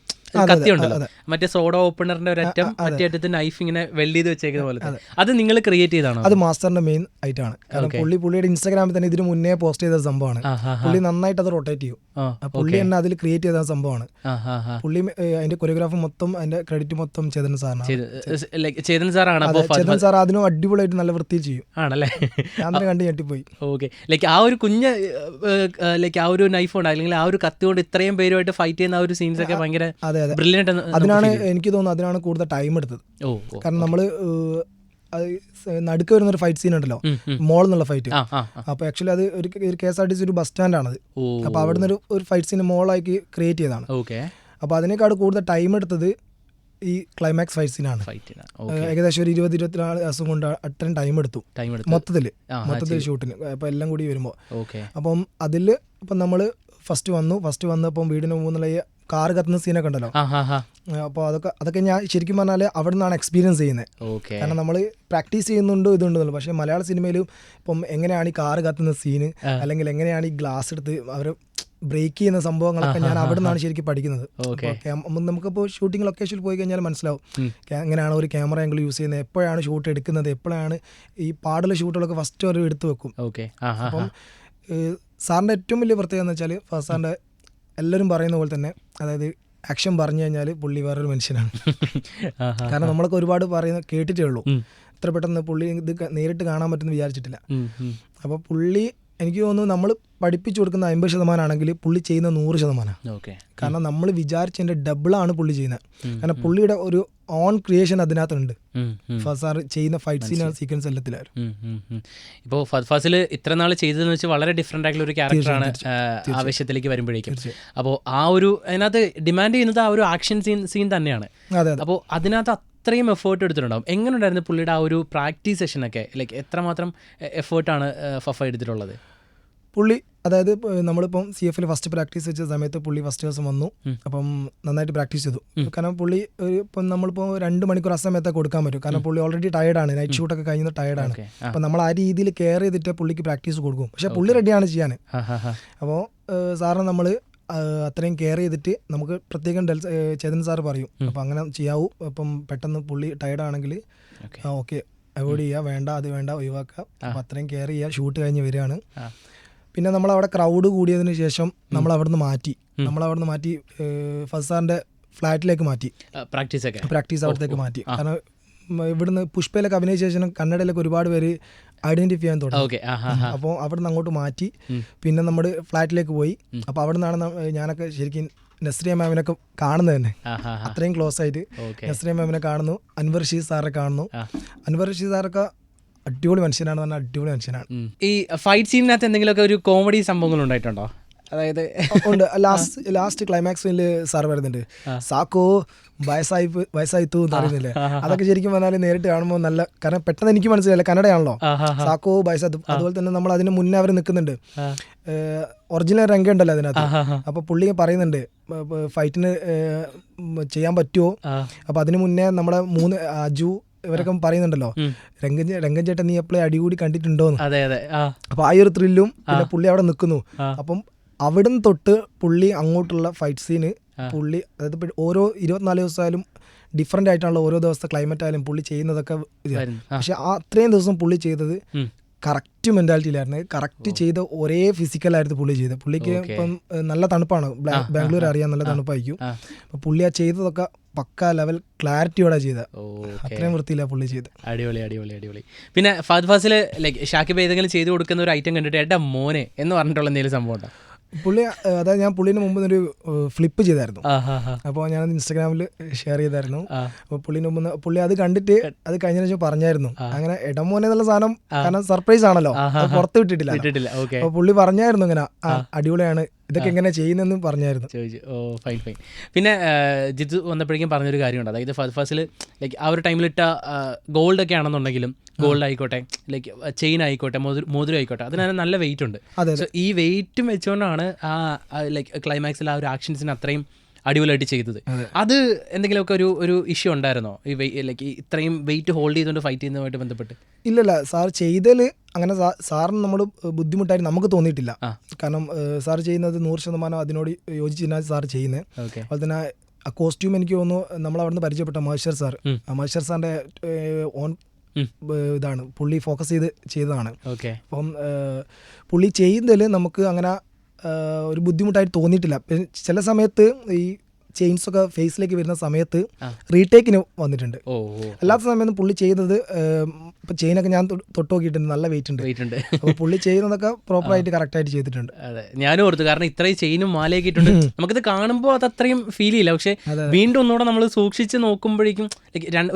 കത്തി ഉണ്ടല്ലോ. മറ്റേ സോഡ ഓപ്പണറിന്റെ ഒരറ്റം മറ്റേ അറ്റത്ത് നൈഫ് ഇങ്ങനെ വെൽഡ് ചെയ്ത് വെച്ചേക്കുന്ന പോലെ അത്. നിങ്ങൾ ക്രിയേറ്റ് ചെയ്താണോ? അത് മാസ്റ്ററിന്റെ മെയിൻ ആയിട്ടാണ് കാരണം പുള്ളി പുള്ളിയുടെ ഇൻസ്റ്റാഗ്രാമിൽ തന്നെ ഇതിന് മുന്നേ പോസ്റ്റ് ചെയ്ത സംഭവമാണ്. പുള്ളി നന്നായിട്ട് അത് റൊട്ടേറ്റ് ചെയ്യും. പുള്ളി തന്നെ അതിൽ ക്രിയേറ്റ് ചെയ്ത സംഭവമാണ്. പുള്ളി അതിന്റെ കൊറിയോഗ്രാഫ് മൊത്തം അതിന്റെ ക്രെഡിറ്റ് മൊത്തം ചേതൻ സാറാണ് ലൈക്ക് ചേതൻ സാറാണ് ചേതൻ സാർ അതിനും അടിപൊളിയായിട്ട് നല്ല വൃത്തി ചെയ്യും. ആണല്ലേ? ഞാൻ കണ്ട് ഞെട്ടിപ്പോയി. ഓക്കെ ലൈക്ക് ആ ഒരു കുഞ്ഞ് ലൈക്ക് ആ ഒരു നൈഫ് ഉണ്ട് അല്ലെങ്കിൽ ആ ഒരു കത്തി കൊണ്ട് ഇത്രയും പേരുമായിട്ട് ഫൈറ്റ് ചെയ്യുന്ന ആ ഒരു സീൻസ് ഒക്കെ ഭയങ്കര അതെ അതെ ബ്രില്യന്റ് അതിനാണ് എനിക്ക് തോന്നുന്നത് അതിനാണ് കൂടുതൽ ടൈം എടുത്തത്. കാരണം നമ്മൾ നടുക്ക് വരുന്ന ഒരു ഫൈറ്റ് സീൻ ഉണ്ടല്ലോ. മോൾ എന്നുള്ള ഫൈറ്റ്. അപ്പോൾ ആക്ച്വലി അത് ഒരു K S R T C ഒരു ബസ് സ്റ്റാൻഡാണത് ഓ. അവിടെ അവിടുന്ന് ഒരു ഫൈറ്റ് സീൻ മോളാക്കി ക്രിയേറ്റ് ചെയ്തതാണ്. അപ്പൊ അതിനേക്കാൾ കൂടുതൽ ടൈം എടുത്തത് ഈ ക്ലൈമാക്സ് ഫൈറ്റ് സീനാണ് ഏകദേശം ഒരു ഇരുപത് ഇരുപത്തിനാല് ദിവസം കൊണ്ട് അത്രയും ടൈം എടുത്തു. മൊത്തത്തിൽ മൊത്തത്തിൽ ഷൂട്ടിന് അപ്പൊ എല്ലാം കൂടി വരുമ്പോൾ അപ്പം അതിൽ ഇപ്പം നമ്മൾ ഫസ്റ്റ് വന്നു. ഫസ്റ്റ് വന്നപ്പം വീടിന് മുന്നിലുള്ള കാറ് കത്തുന്ന സീനൊക്കെ ഉണ്ടല്ലോ. അപ്പോൾ അതൊക്കെ അതൊക്കെ ഞാൻ ശരിക്കും പറഞ്ഞാൽ അവിടെ നിന്നാണ് എക്സ്പീരിയൻസ് ചെയ്യുന്നത് കാരണം നമ്മൾ പ്രാക്ടീസ് ചെയ്യുന്നുണ്ടോ ഇതുണ്ടല്ലോ പക്ഷേ മലയാള സിനിമയിലും ഇപ്പം എങ്ങനെയാണ് ഈ കാർ കത്തുന്ന സീന് അല്ലെങ്കിൽ എങ്ങനെയാണ് ഈ ഗ്ലാസ് എടുത്ത് അവർ ബ്രേക്ക് ചെയ്യുന്ന സംഭവങ്ങളൊക്കെ ഞാൻ അവിടെ നിന്നാണ് ശരിക്കും പഠിക്കുന്നത്. നമുക്കിപ്പോൾ ഷൂട്ടിംഗ് ലൊക്കേഷനിൽ പോയി കഴിഞ്ഞാൽ മനസ്സിലാവും. എങ്ങനെയാണ് ഒരു ക്യാമറ ആംഗിൾ യൂസ് ചെയ്യുന്നത് എപ്പോഴാണ് ഷൂട്ട് എടുക്കുന്നത് എപ്പോഴാണ് ഈ പാടുള്ള ഷൂട്ടുകളൊക്കെ ഫസ്റ്റ് അവർ എടുത്തു വെക്കും. അപ്പം സാറിന്റെ ഏറ്റവും വലിയ പ്രത്യേകത എന്ന് വെച്ചാൽ സാറിന്റെ എല്ലാവരും പറയുന്ന പോലെ തന്നെ അതായത് ആക്ഷൻ പറഞ്ഞു കഴിഞ്ഞാൽ പുള്ളി വേറൊരു മനുഷ്യനാണ് <laughs> കാരണം നമ്മളൊക്കെ ഒരുപാട് പറയുന്ന കേട്ടിട്ടേ ഉള്ളൂ. ഇത്ര പെട്ടെന്ന് പുള്ളി ഇത് നേരിട്ട് കാണാൻ പറ്റുമെന്ന് വിചാരിച്ചിട്ടില്ല. അപ്പോൾ പുള്ളി എനിക്ക് തോന്നുന്നു നമ്മൾ പഠിപ്പിച്ചു കൊടുക്കുന്ന അമ്പത് ശതമാനമാണെങ്കിൽ പുള്ളി ചെയ്യുന്ന നൂറ് ശതമാനമാണ് ഓക്കെ. കാരണം നമ്മൾ വിചാരിച്ചതിന്റെ ഡബിളാണ് പുള്ളി ചെയ്യുന്നത്. കാരണം പുള്ളിയുടെ ഒരു ഓൺ ക്രിയേഷൻ അതിനകത്തുണ്ട്. ഫസാർ. ചെയ്യുന്ന ഫൈറ്റ് സീൻ സീക്വൻസ് എല്ലാത്തിലായിരുന്നു. ഇപ്പോൾ ഫാസിൽ ഇത്ര നാൾ ചെയ്തതെന്ന് വെച്ചാൽ വളരെ ഡിഫറെന്റ് ആയിട്ടുള്ള ഒരു ക്യാരക്ടറാണ് ആവശ്യത്തിലേക്ക് വരുമ്പോഴേക്കും. അപ്പോൾ ആ ഒരു അതിനകത്ത് ഡിമാൻഡ് ചെയ്യുന്നത് ആ ഒരു ആക്ഷൻ സീൻ സീൻ തന്നെയാണ്. അപ്പോൾ അതിനകത്ത് അത്രയും എഫേർട്ട് എടുത്തിട്ടുണ്ടാവും. എങ്ങനെ ഉണ്ടായിരുന്നു പുള്ളിയുടെ ആ ഒരു പ്രാക്ടീസ് സെഷനൊക്കെ ലൈക്ക് എത്രമാത്രം എഫേർട്ടാണ് ഫഫ എടുത്തിട്ടുള്ളത്? പുള്ളി അതായത് നമ്മളിപ്പം സി എഫിൽ ഫസ്റ്റ് പ്രാക്ടീസ് വെച്ച സമയത്ത് പുള്ളി ഫസ്റ്റ് ദിവസം വന്നു. അപ്പം നന്നായിട്ട് പ്രാക്ടീസ് ചെയ്തു. കാരണം പുള്ളി ഒരു ഇപ്പം നമ്മളിപ്പോൾ രണ്ട് മണിക്കൂർ ആ സമയത്തൊക്കെ കൊടുക്കാൻ പറ്റും. കാരണം പുള്ളി ഓൾറെഡി ടയർഡാണ് നൈറ്റ് ഷൂട്ടൊക്കെ കഴിഞ്ഞ് ടയർഡാണ് ആണ്. അപ്പം നമ്മൾ ആ രീതിയിൽ കെയർ ചെയ്തിട്ട് പുള്ളിക്ക് പ്രാക്ടീസ് കൊടുക്കും. പക്ഷേ പുള്ളി റെഡിയാണ് ചെയ്യാൻ. അപ്പോൾ സാറിന് നമ്മൾ അത്രയും കെയർ ചെയ്തിട്ട് നമുക്ക് പ്രത്യേകം ഡെൽ ചേതൻ സാറ് പറയും. അപ്പം അങ്ങനെ ചെയ്യാവൂ. അപ്പം പെട്ടെന്ന് പുള്ളി ടയർഡാണെങ്കിൽ ആണെങ്കിൽ ഓക്കെ. അവോയ്ഡ് ചെയ്യുക വേണ്ട അത് വേണ്ട ഒഴിവാക്കുക. അപ്പം അത്രയും കെയർ ചെയ്യുക ഷൂട്ട് കഴിഞ്ഞ് വരികയാണ്. പിന്നെ നമ്മൾ അവിടെ ക്രൗഡ് കൂടിയതിന് ശേഷം നമ്മൾ അവിടുന്ന് മാറ്റി. നമ്മൾ അവിടുന്ന് മാറ്റി ഫസാറിന്റെ ഫ്ലാറ്റിലേക്ക് മാറ്റി. പ്രാക്ടീസ് ഒക്കെ. പ്രാക്ടീസ് അവിടത്തേക്ക് മാറ്റി. കാരണം ഇവിടുന്ന് പുഷ്പയിലൊക്കെ അഭിനയിച്ച ശേഷം കന്നഡയിലൊക്കെ ഒരുപാട് പേര് ഐഡന്റിഫൈ ചെയ്യാൻ തുടങ്ങി. അപ്പോൾ അവിടുന്ന് അങ്ങോട്ട് മാറ്റി. പിന്നെ നമ്മൾ ഫ്ലാറ്റിലേക്ക് പോയി. അപ്പോൾ അവിടെ നിന്നാണ് ഞാനൊക്കെ ശരിക്കും നസ്രിയ മാമിനൊക്കെ കാണുന്നത് തന്നെ. അത്രയും ക്ലോസ് ആയിട്ട് നസ്രിയ മാമിനെ കാണുന്നു. അൻവർ ഷീ സാറെ കാണുന്നു. അൻവർ ഷീ സാറൊക്കെ അടിപൊളി മനുഷ്യനാണ് പറഞ്ഞാൽ അടിപൊളി മനുഷ്യനാണ്. ഈ ഫൈറ്റ് സീനിനകത്ത് എന്തെങ്കിലുമൊക്കെ ഒരു കോമഡി സംഭവങ്ങൾ ഉണ്ടായിട്ടുണ്ടോ? അതായത് ഉണ്ട്. ലാസ്റ്റ് ലാസ്റ്റ് ക്ലൈമാക്സിൽ സാർ വരുന്നുണ്ട്. സാക്കോ വയസ്സായി വയസ്സായി എന്ന് പറയുന്നില്ലേ? അതൊക്കെ ശരിക്കും പറഞ്ഞാൽ നേരിട്ട് കാണുമ്പോൾ നല്ല കാരണം പെട്ടെന്ന് എനിക്ക് മനസ്സിലായില്ല. കന്നഡയാണല്ലോ. സാക്കോ വയസ്സായി അതുപോലെ തന്നെ നമ്മൾ അതിന് മുന്നേ അവർ നിൽക്കുന്നുണ്ട്. ഒറിജിനൽ രംഗം ഉണ്ടല്ലോ അതിനകത്ത്. അപ്പോൾ പുള്ളി പറയുന്നുണ്ട് ഫൈറ്റിന് ചെയ്യാൻ പറ്റുമോ അപ്പൊ അപ്പോൾ അതിന് മുന്നേ നമ്മുടെ മൂന്ന് അജു ഇവരൊക്കെ പറയുന്നുണ്ടല്ലോ രംഗൻ രംഗൻ ചേട്ടൻ നീ എപ്പോഴും അടികൂടി കണ്ടിട്ടുണ്ടോ അതെ അതെ. ആ. അപ്പോൾ ആ ഒരു ത്രില്ലും പിന്നെ പുള്ളി അവിടെ നിൽക്കുന്നു. അപ്പം അവിടുന്ന് തൊട്ട് പുള്ളി അങ്ങോട്ടുള്ള ഫൈറ്റ് സീന് പുള്ളി അതായത് ഓരോ ഇരുപത്തിനാല് ദിവസമായാലും ഡിഫറെന്റ് ആയിട്ടുള്ള ഓരോ ദിവസത്തെ ക്ലൈമറ്റ് ആയാലും പുള്ളി ചെയ്യുന്നതൊക്കെ പക്ഷെ ആ അത്രയും ദിവസം പുള്ളി ചെയ്തത്. കറക്റ്റ് മെന്റാലിറ്റിയിലായിരുന്നു കറക്റ്റ് ചെയ്ത ഒരേ ഫിസിക്കലായിരുന്നു പുള്ളി ചെയ്തത്. പുള്ളിക്ക് ഇപ്പം നല്ല തണുപ്പാണ്. ബാംഗ്ലൂർ അറിയാൻ നല്ല തണുപ്പായിരിക്കും. അപ്പം പുള്ളി ആ ചെയ്തതൊക്കെ പക്ക ലെവൽ ക്ലാരിറ്റിയോടെ ചെയ്ത അത്രയും വൃത്തിയില്ല പുള്ളി ചെയ്ത് അടിപൊളി അടിപൊളി അടിപൊളി. പിന്നെ ഫാദ് ഫാസിൽ ലൈക്ക് ഷാക്കിബ് ഏതെങ്കിലും ചെയ്തു കൊടുക്കുന്ന ഒരു ഐറ്റം കണ്ടിട്ട് എടാ മോനെ എന്ന് പറഞ്ഞിട്ടുള്ള എന്തെങ്കിലും സംഭവം ഉണ്ടോ? പുള്ളി അതായത് ഞാൻ പുള്ളിന് മുമ്പ് ഒരു ഫ്ലിപ്പ് ചെയ്തായിരുന്നു. അപ്പോൾ ഞാൻ ഇൻസ്റ്റാഗ്രാമിൽ ഷെയർ ചെയ്തായിരുന്നു. അപ്പോൾ പുള്ളിന് മുമ്പ് പുള്ളി അത് കണ്ടിട്ട് അത് കഴിഞ്ഞ ശേഷം പറഞ്ഞായിരുന്നു. അങ്ങനെ ഇടമോനെ എന്നുള്ള സാധനം കാരണം സർപ്രൈസ് ആണല്ലോ. പുറത്ത് വിട്ടിട്ടില്ല. അപ്പോൾ പുള്ളി പറഞ്ഞായിരുന്നു ഇങ്ങനെ അടിപൊളിയാണ് ഇതൊക്കെ എങ്ങനെ ചെയ്യുന്നെന്ന് പറഞ്ഞായിരുന്നു. ചോദിച്ചു ഓ ഫൈൻ ഫൈൻ പിന്നെ ജിത്തു വന്നപ്പോഴേക്കും പറഞ്ഞൊരു കാര്യമുണ്ട്. അതായത് ഫസ്റ്റ് ഫസ്റ്റിൽ ലൈക്ക് ആ ഒരു ടൈമിലിട്ട ഗോൾഡ് ഒക്കെ ആണെന്നുണ്ടെങ്കിലും ഗോൾഡ് ആയിക്കോട്ടെ ലൈക്ക് ചെയിൻ ആയിക്കോട്ടെ മോതിര ആയിക്കോട്ടെ അതിന് നല്ല വെയിറ്റ് ഉണ്ട്. സോ ഈ വെയിറ്റും വെച്ചുകൊണ്ടാണ് ആ ലൈക്ക് ക്ലൈമാക്സിൽ ആ ഒരു ആക്ഷൻസിന് അത്രയും അടിപൊളിയായിട്ട് ചെയ്തത്. അതെ. എന്തെങ്കിലുമൊക്കെ ഒരു ഒരു ഇഷ്യൂ ഉണ്ടായിരുന്നോ? ഈ ലൈക്ക് ഇത്രയും വെയിറ്റ് ഹോൾഡ് ചെയ്തുകൊണ്ട് ഫൈറ്റ് ചെയ്യുന്നതുമായിട്ട് ബന്ധപ്പെട്ട്? ഇല്ലല്ല സാർ ചെയ്തതിൽ അങ്ങനെ സാറിന് നമ്മൾ ബുദ്ധിമുട്ടായിട്ട് നമുക്ക് തോന്നിയിട്ടില്ല. കാരണം സാർ ചെയ്യുന്നത് നൂറ് ശതമാനം അതിനോട് യോജിച്ചിട്ടാണ് സാർ ചെയ്യുന്നത് അതുപോലെ തന്നെ ആ കോസ്റ്റ്യൂം എനിക്ക് തോന്നുന്നു നമ്മൾ അവിടുന്ന് പരിചയപ്പെട്ട മഹേശ്വർ സാർ. മഹേശ്വർ സാറിന്റെ ഓൺ ഇതാണ് പുള്ളി ഫോക്കസ് ചെയ്ത് ചെയ്തതാണ്. ഓക്കെ. അപ്പം പുള്ളി ചെയ്യുന്നതിൽ നമുക്ക് അങ്ങനെ ഒരു ബുദ്ധിമുട്ടായിട്ട് തോന്നിയിട്ടില്ല. ചില സമയത്ത് ഈ ചെയിൻസ് ഒക്കെ ഫേസിലേക്ക് വരുന്ന സമയത്ത് റീടേക്കിന് വന്നിട്ടുണ്ട്. അല്ലാത്ത സമയത്ത് പുള്ളി ചെയ്യുന്നത് ഇപ്പൊ ചെയിനൊക്കെ ഞാൻ തൊട്ട് നോക്കിയിട്ടുണ്ട്. നല്ല വെയിറ്റ് ഉണ്ട്. വെയിറ്റ് ഉണ്ട്. അപ്പോൾ പുള്ളി ചെയ്യുന്നതൊക്കെ പ്രോപ്പർ ആയിട്ട് കറക്റ്റ് ആയിട്ട് ചെയ്തിട്ടുണ്ട്. അതെ. ഞാനും ഓർത്തു കാരണം ഇത്രയും ചെയിനും മാലയൊക്കെ ഇട്ടുണ്ട് നമുക്കിത് കാണുമ്പോൾ അത് അത്രയും ഫീൽ ചെയ്യില്ല. പക്ഷെ വീണ്ടും ഒന്നുകൂടെ നമ്മൾ സൂക്ഷിച്ച് നോക്കുമ്പോഴേക്കും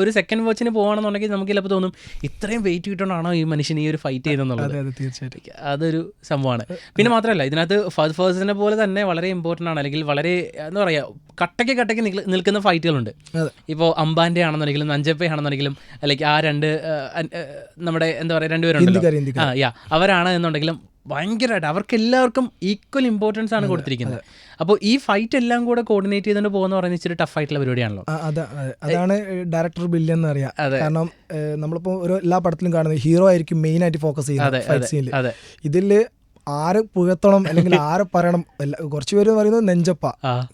ഒരു സെക്കൻഡ് വാച്ചിന് പോകണമെന്നുണ്ടെങ്കിൽ നമുക്ക് ചിലപ്പോൾ തോന്നും ഇത്രയും വെയിറ്റ് കിട്ടണമാണോ ഈ മനുഷ്യൻ ഈ ഒരു ഫൈറ്റ് ചെയ്തെന്നുള്ളത് തീർച്ചയായിട്ടും. അതൊരു സംഭവമാണ്. പിന്നെ മാത്രമല്ല ഇതിനകത്ത് ഫസ്റ്റ് ഫേഴ്സിനെ പോലെ തന്നെ വളരെ ഇമ്പോർട്ടന്റ് ആണ്. അല്ലെങ്കിൽ വളരെ എന്താ പറയുക കട്ടയ്ക്ക് കട്ടയ്ക്ക് നിൽക്കുന്ന ഫൈറ്റുകളുണ്ട്. ഇപ്പോൾ അംബാന്റെ ആണെന്നുണ്ടെങ്കിലും നഞ്ചപ്പ ആണെന്നുണ്ടെങ്കിലും അല്ലെങ്കിൽ ആ രണ്ട് നമ്മുടെ എന്താ പറയുക രണ്ടുപേരുണ്ട് ആ യാ അവരാണ് എന്നുണ്ടെങ്കിലും ഭയങ്കരമായിട്ട് അവർക്ക് എല്ലാവർക്കും ഈക്വൽ ഇമ്പോർട്ടൻസ് ആണ് കൊടുത്തിരിക്കുന്നത്. അപ്പോൾ ഈ ഫൈറ്റ് എല്ലാം കൂടെ കോർഡിനേറ്റ് ചെയ്തുകൊണ്ട് പോകുന്ന പറയുന്നത് ഇച്ചിരി ടഫ് ആയിട്ടുള്ള പരിപാടിയാണല്ലോ. അതാണ് ഡയറക്ടർ ബില്ല് എന്ന് അറിയാം. കാരണം നമ്മളിപ്പോൾ നമ്മളിപ്പോ ഒരു എല്ലാ പടത്തിലും കാണുന്നത് ഹീറോ ആയിരിക്കും മെയിൻ ആയിട്ട് ഫോക്കസ് ചെയ്യുന്നത് അതെ പുകത്തണം ആരെ പുകഴ്ത്തണം അല്ലെങ്കിൽ <laughs> ആരെ പറയണം കുറച്ചു പേര് പറയുന്നത് നെഞ്ചപ്പ.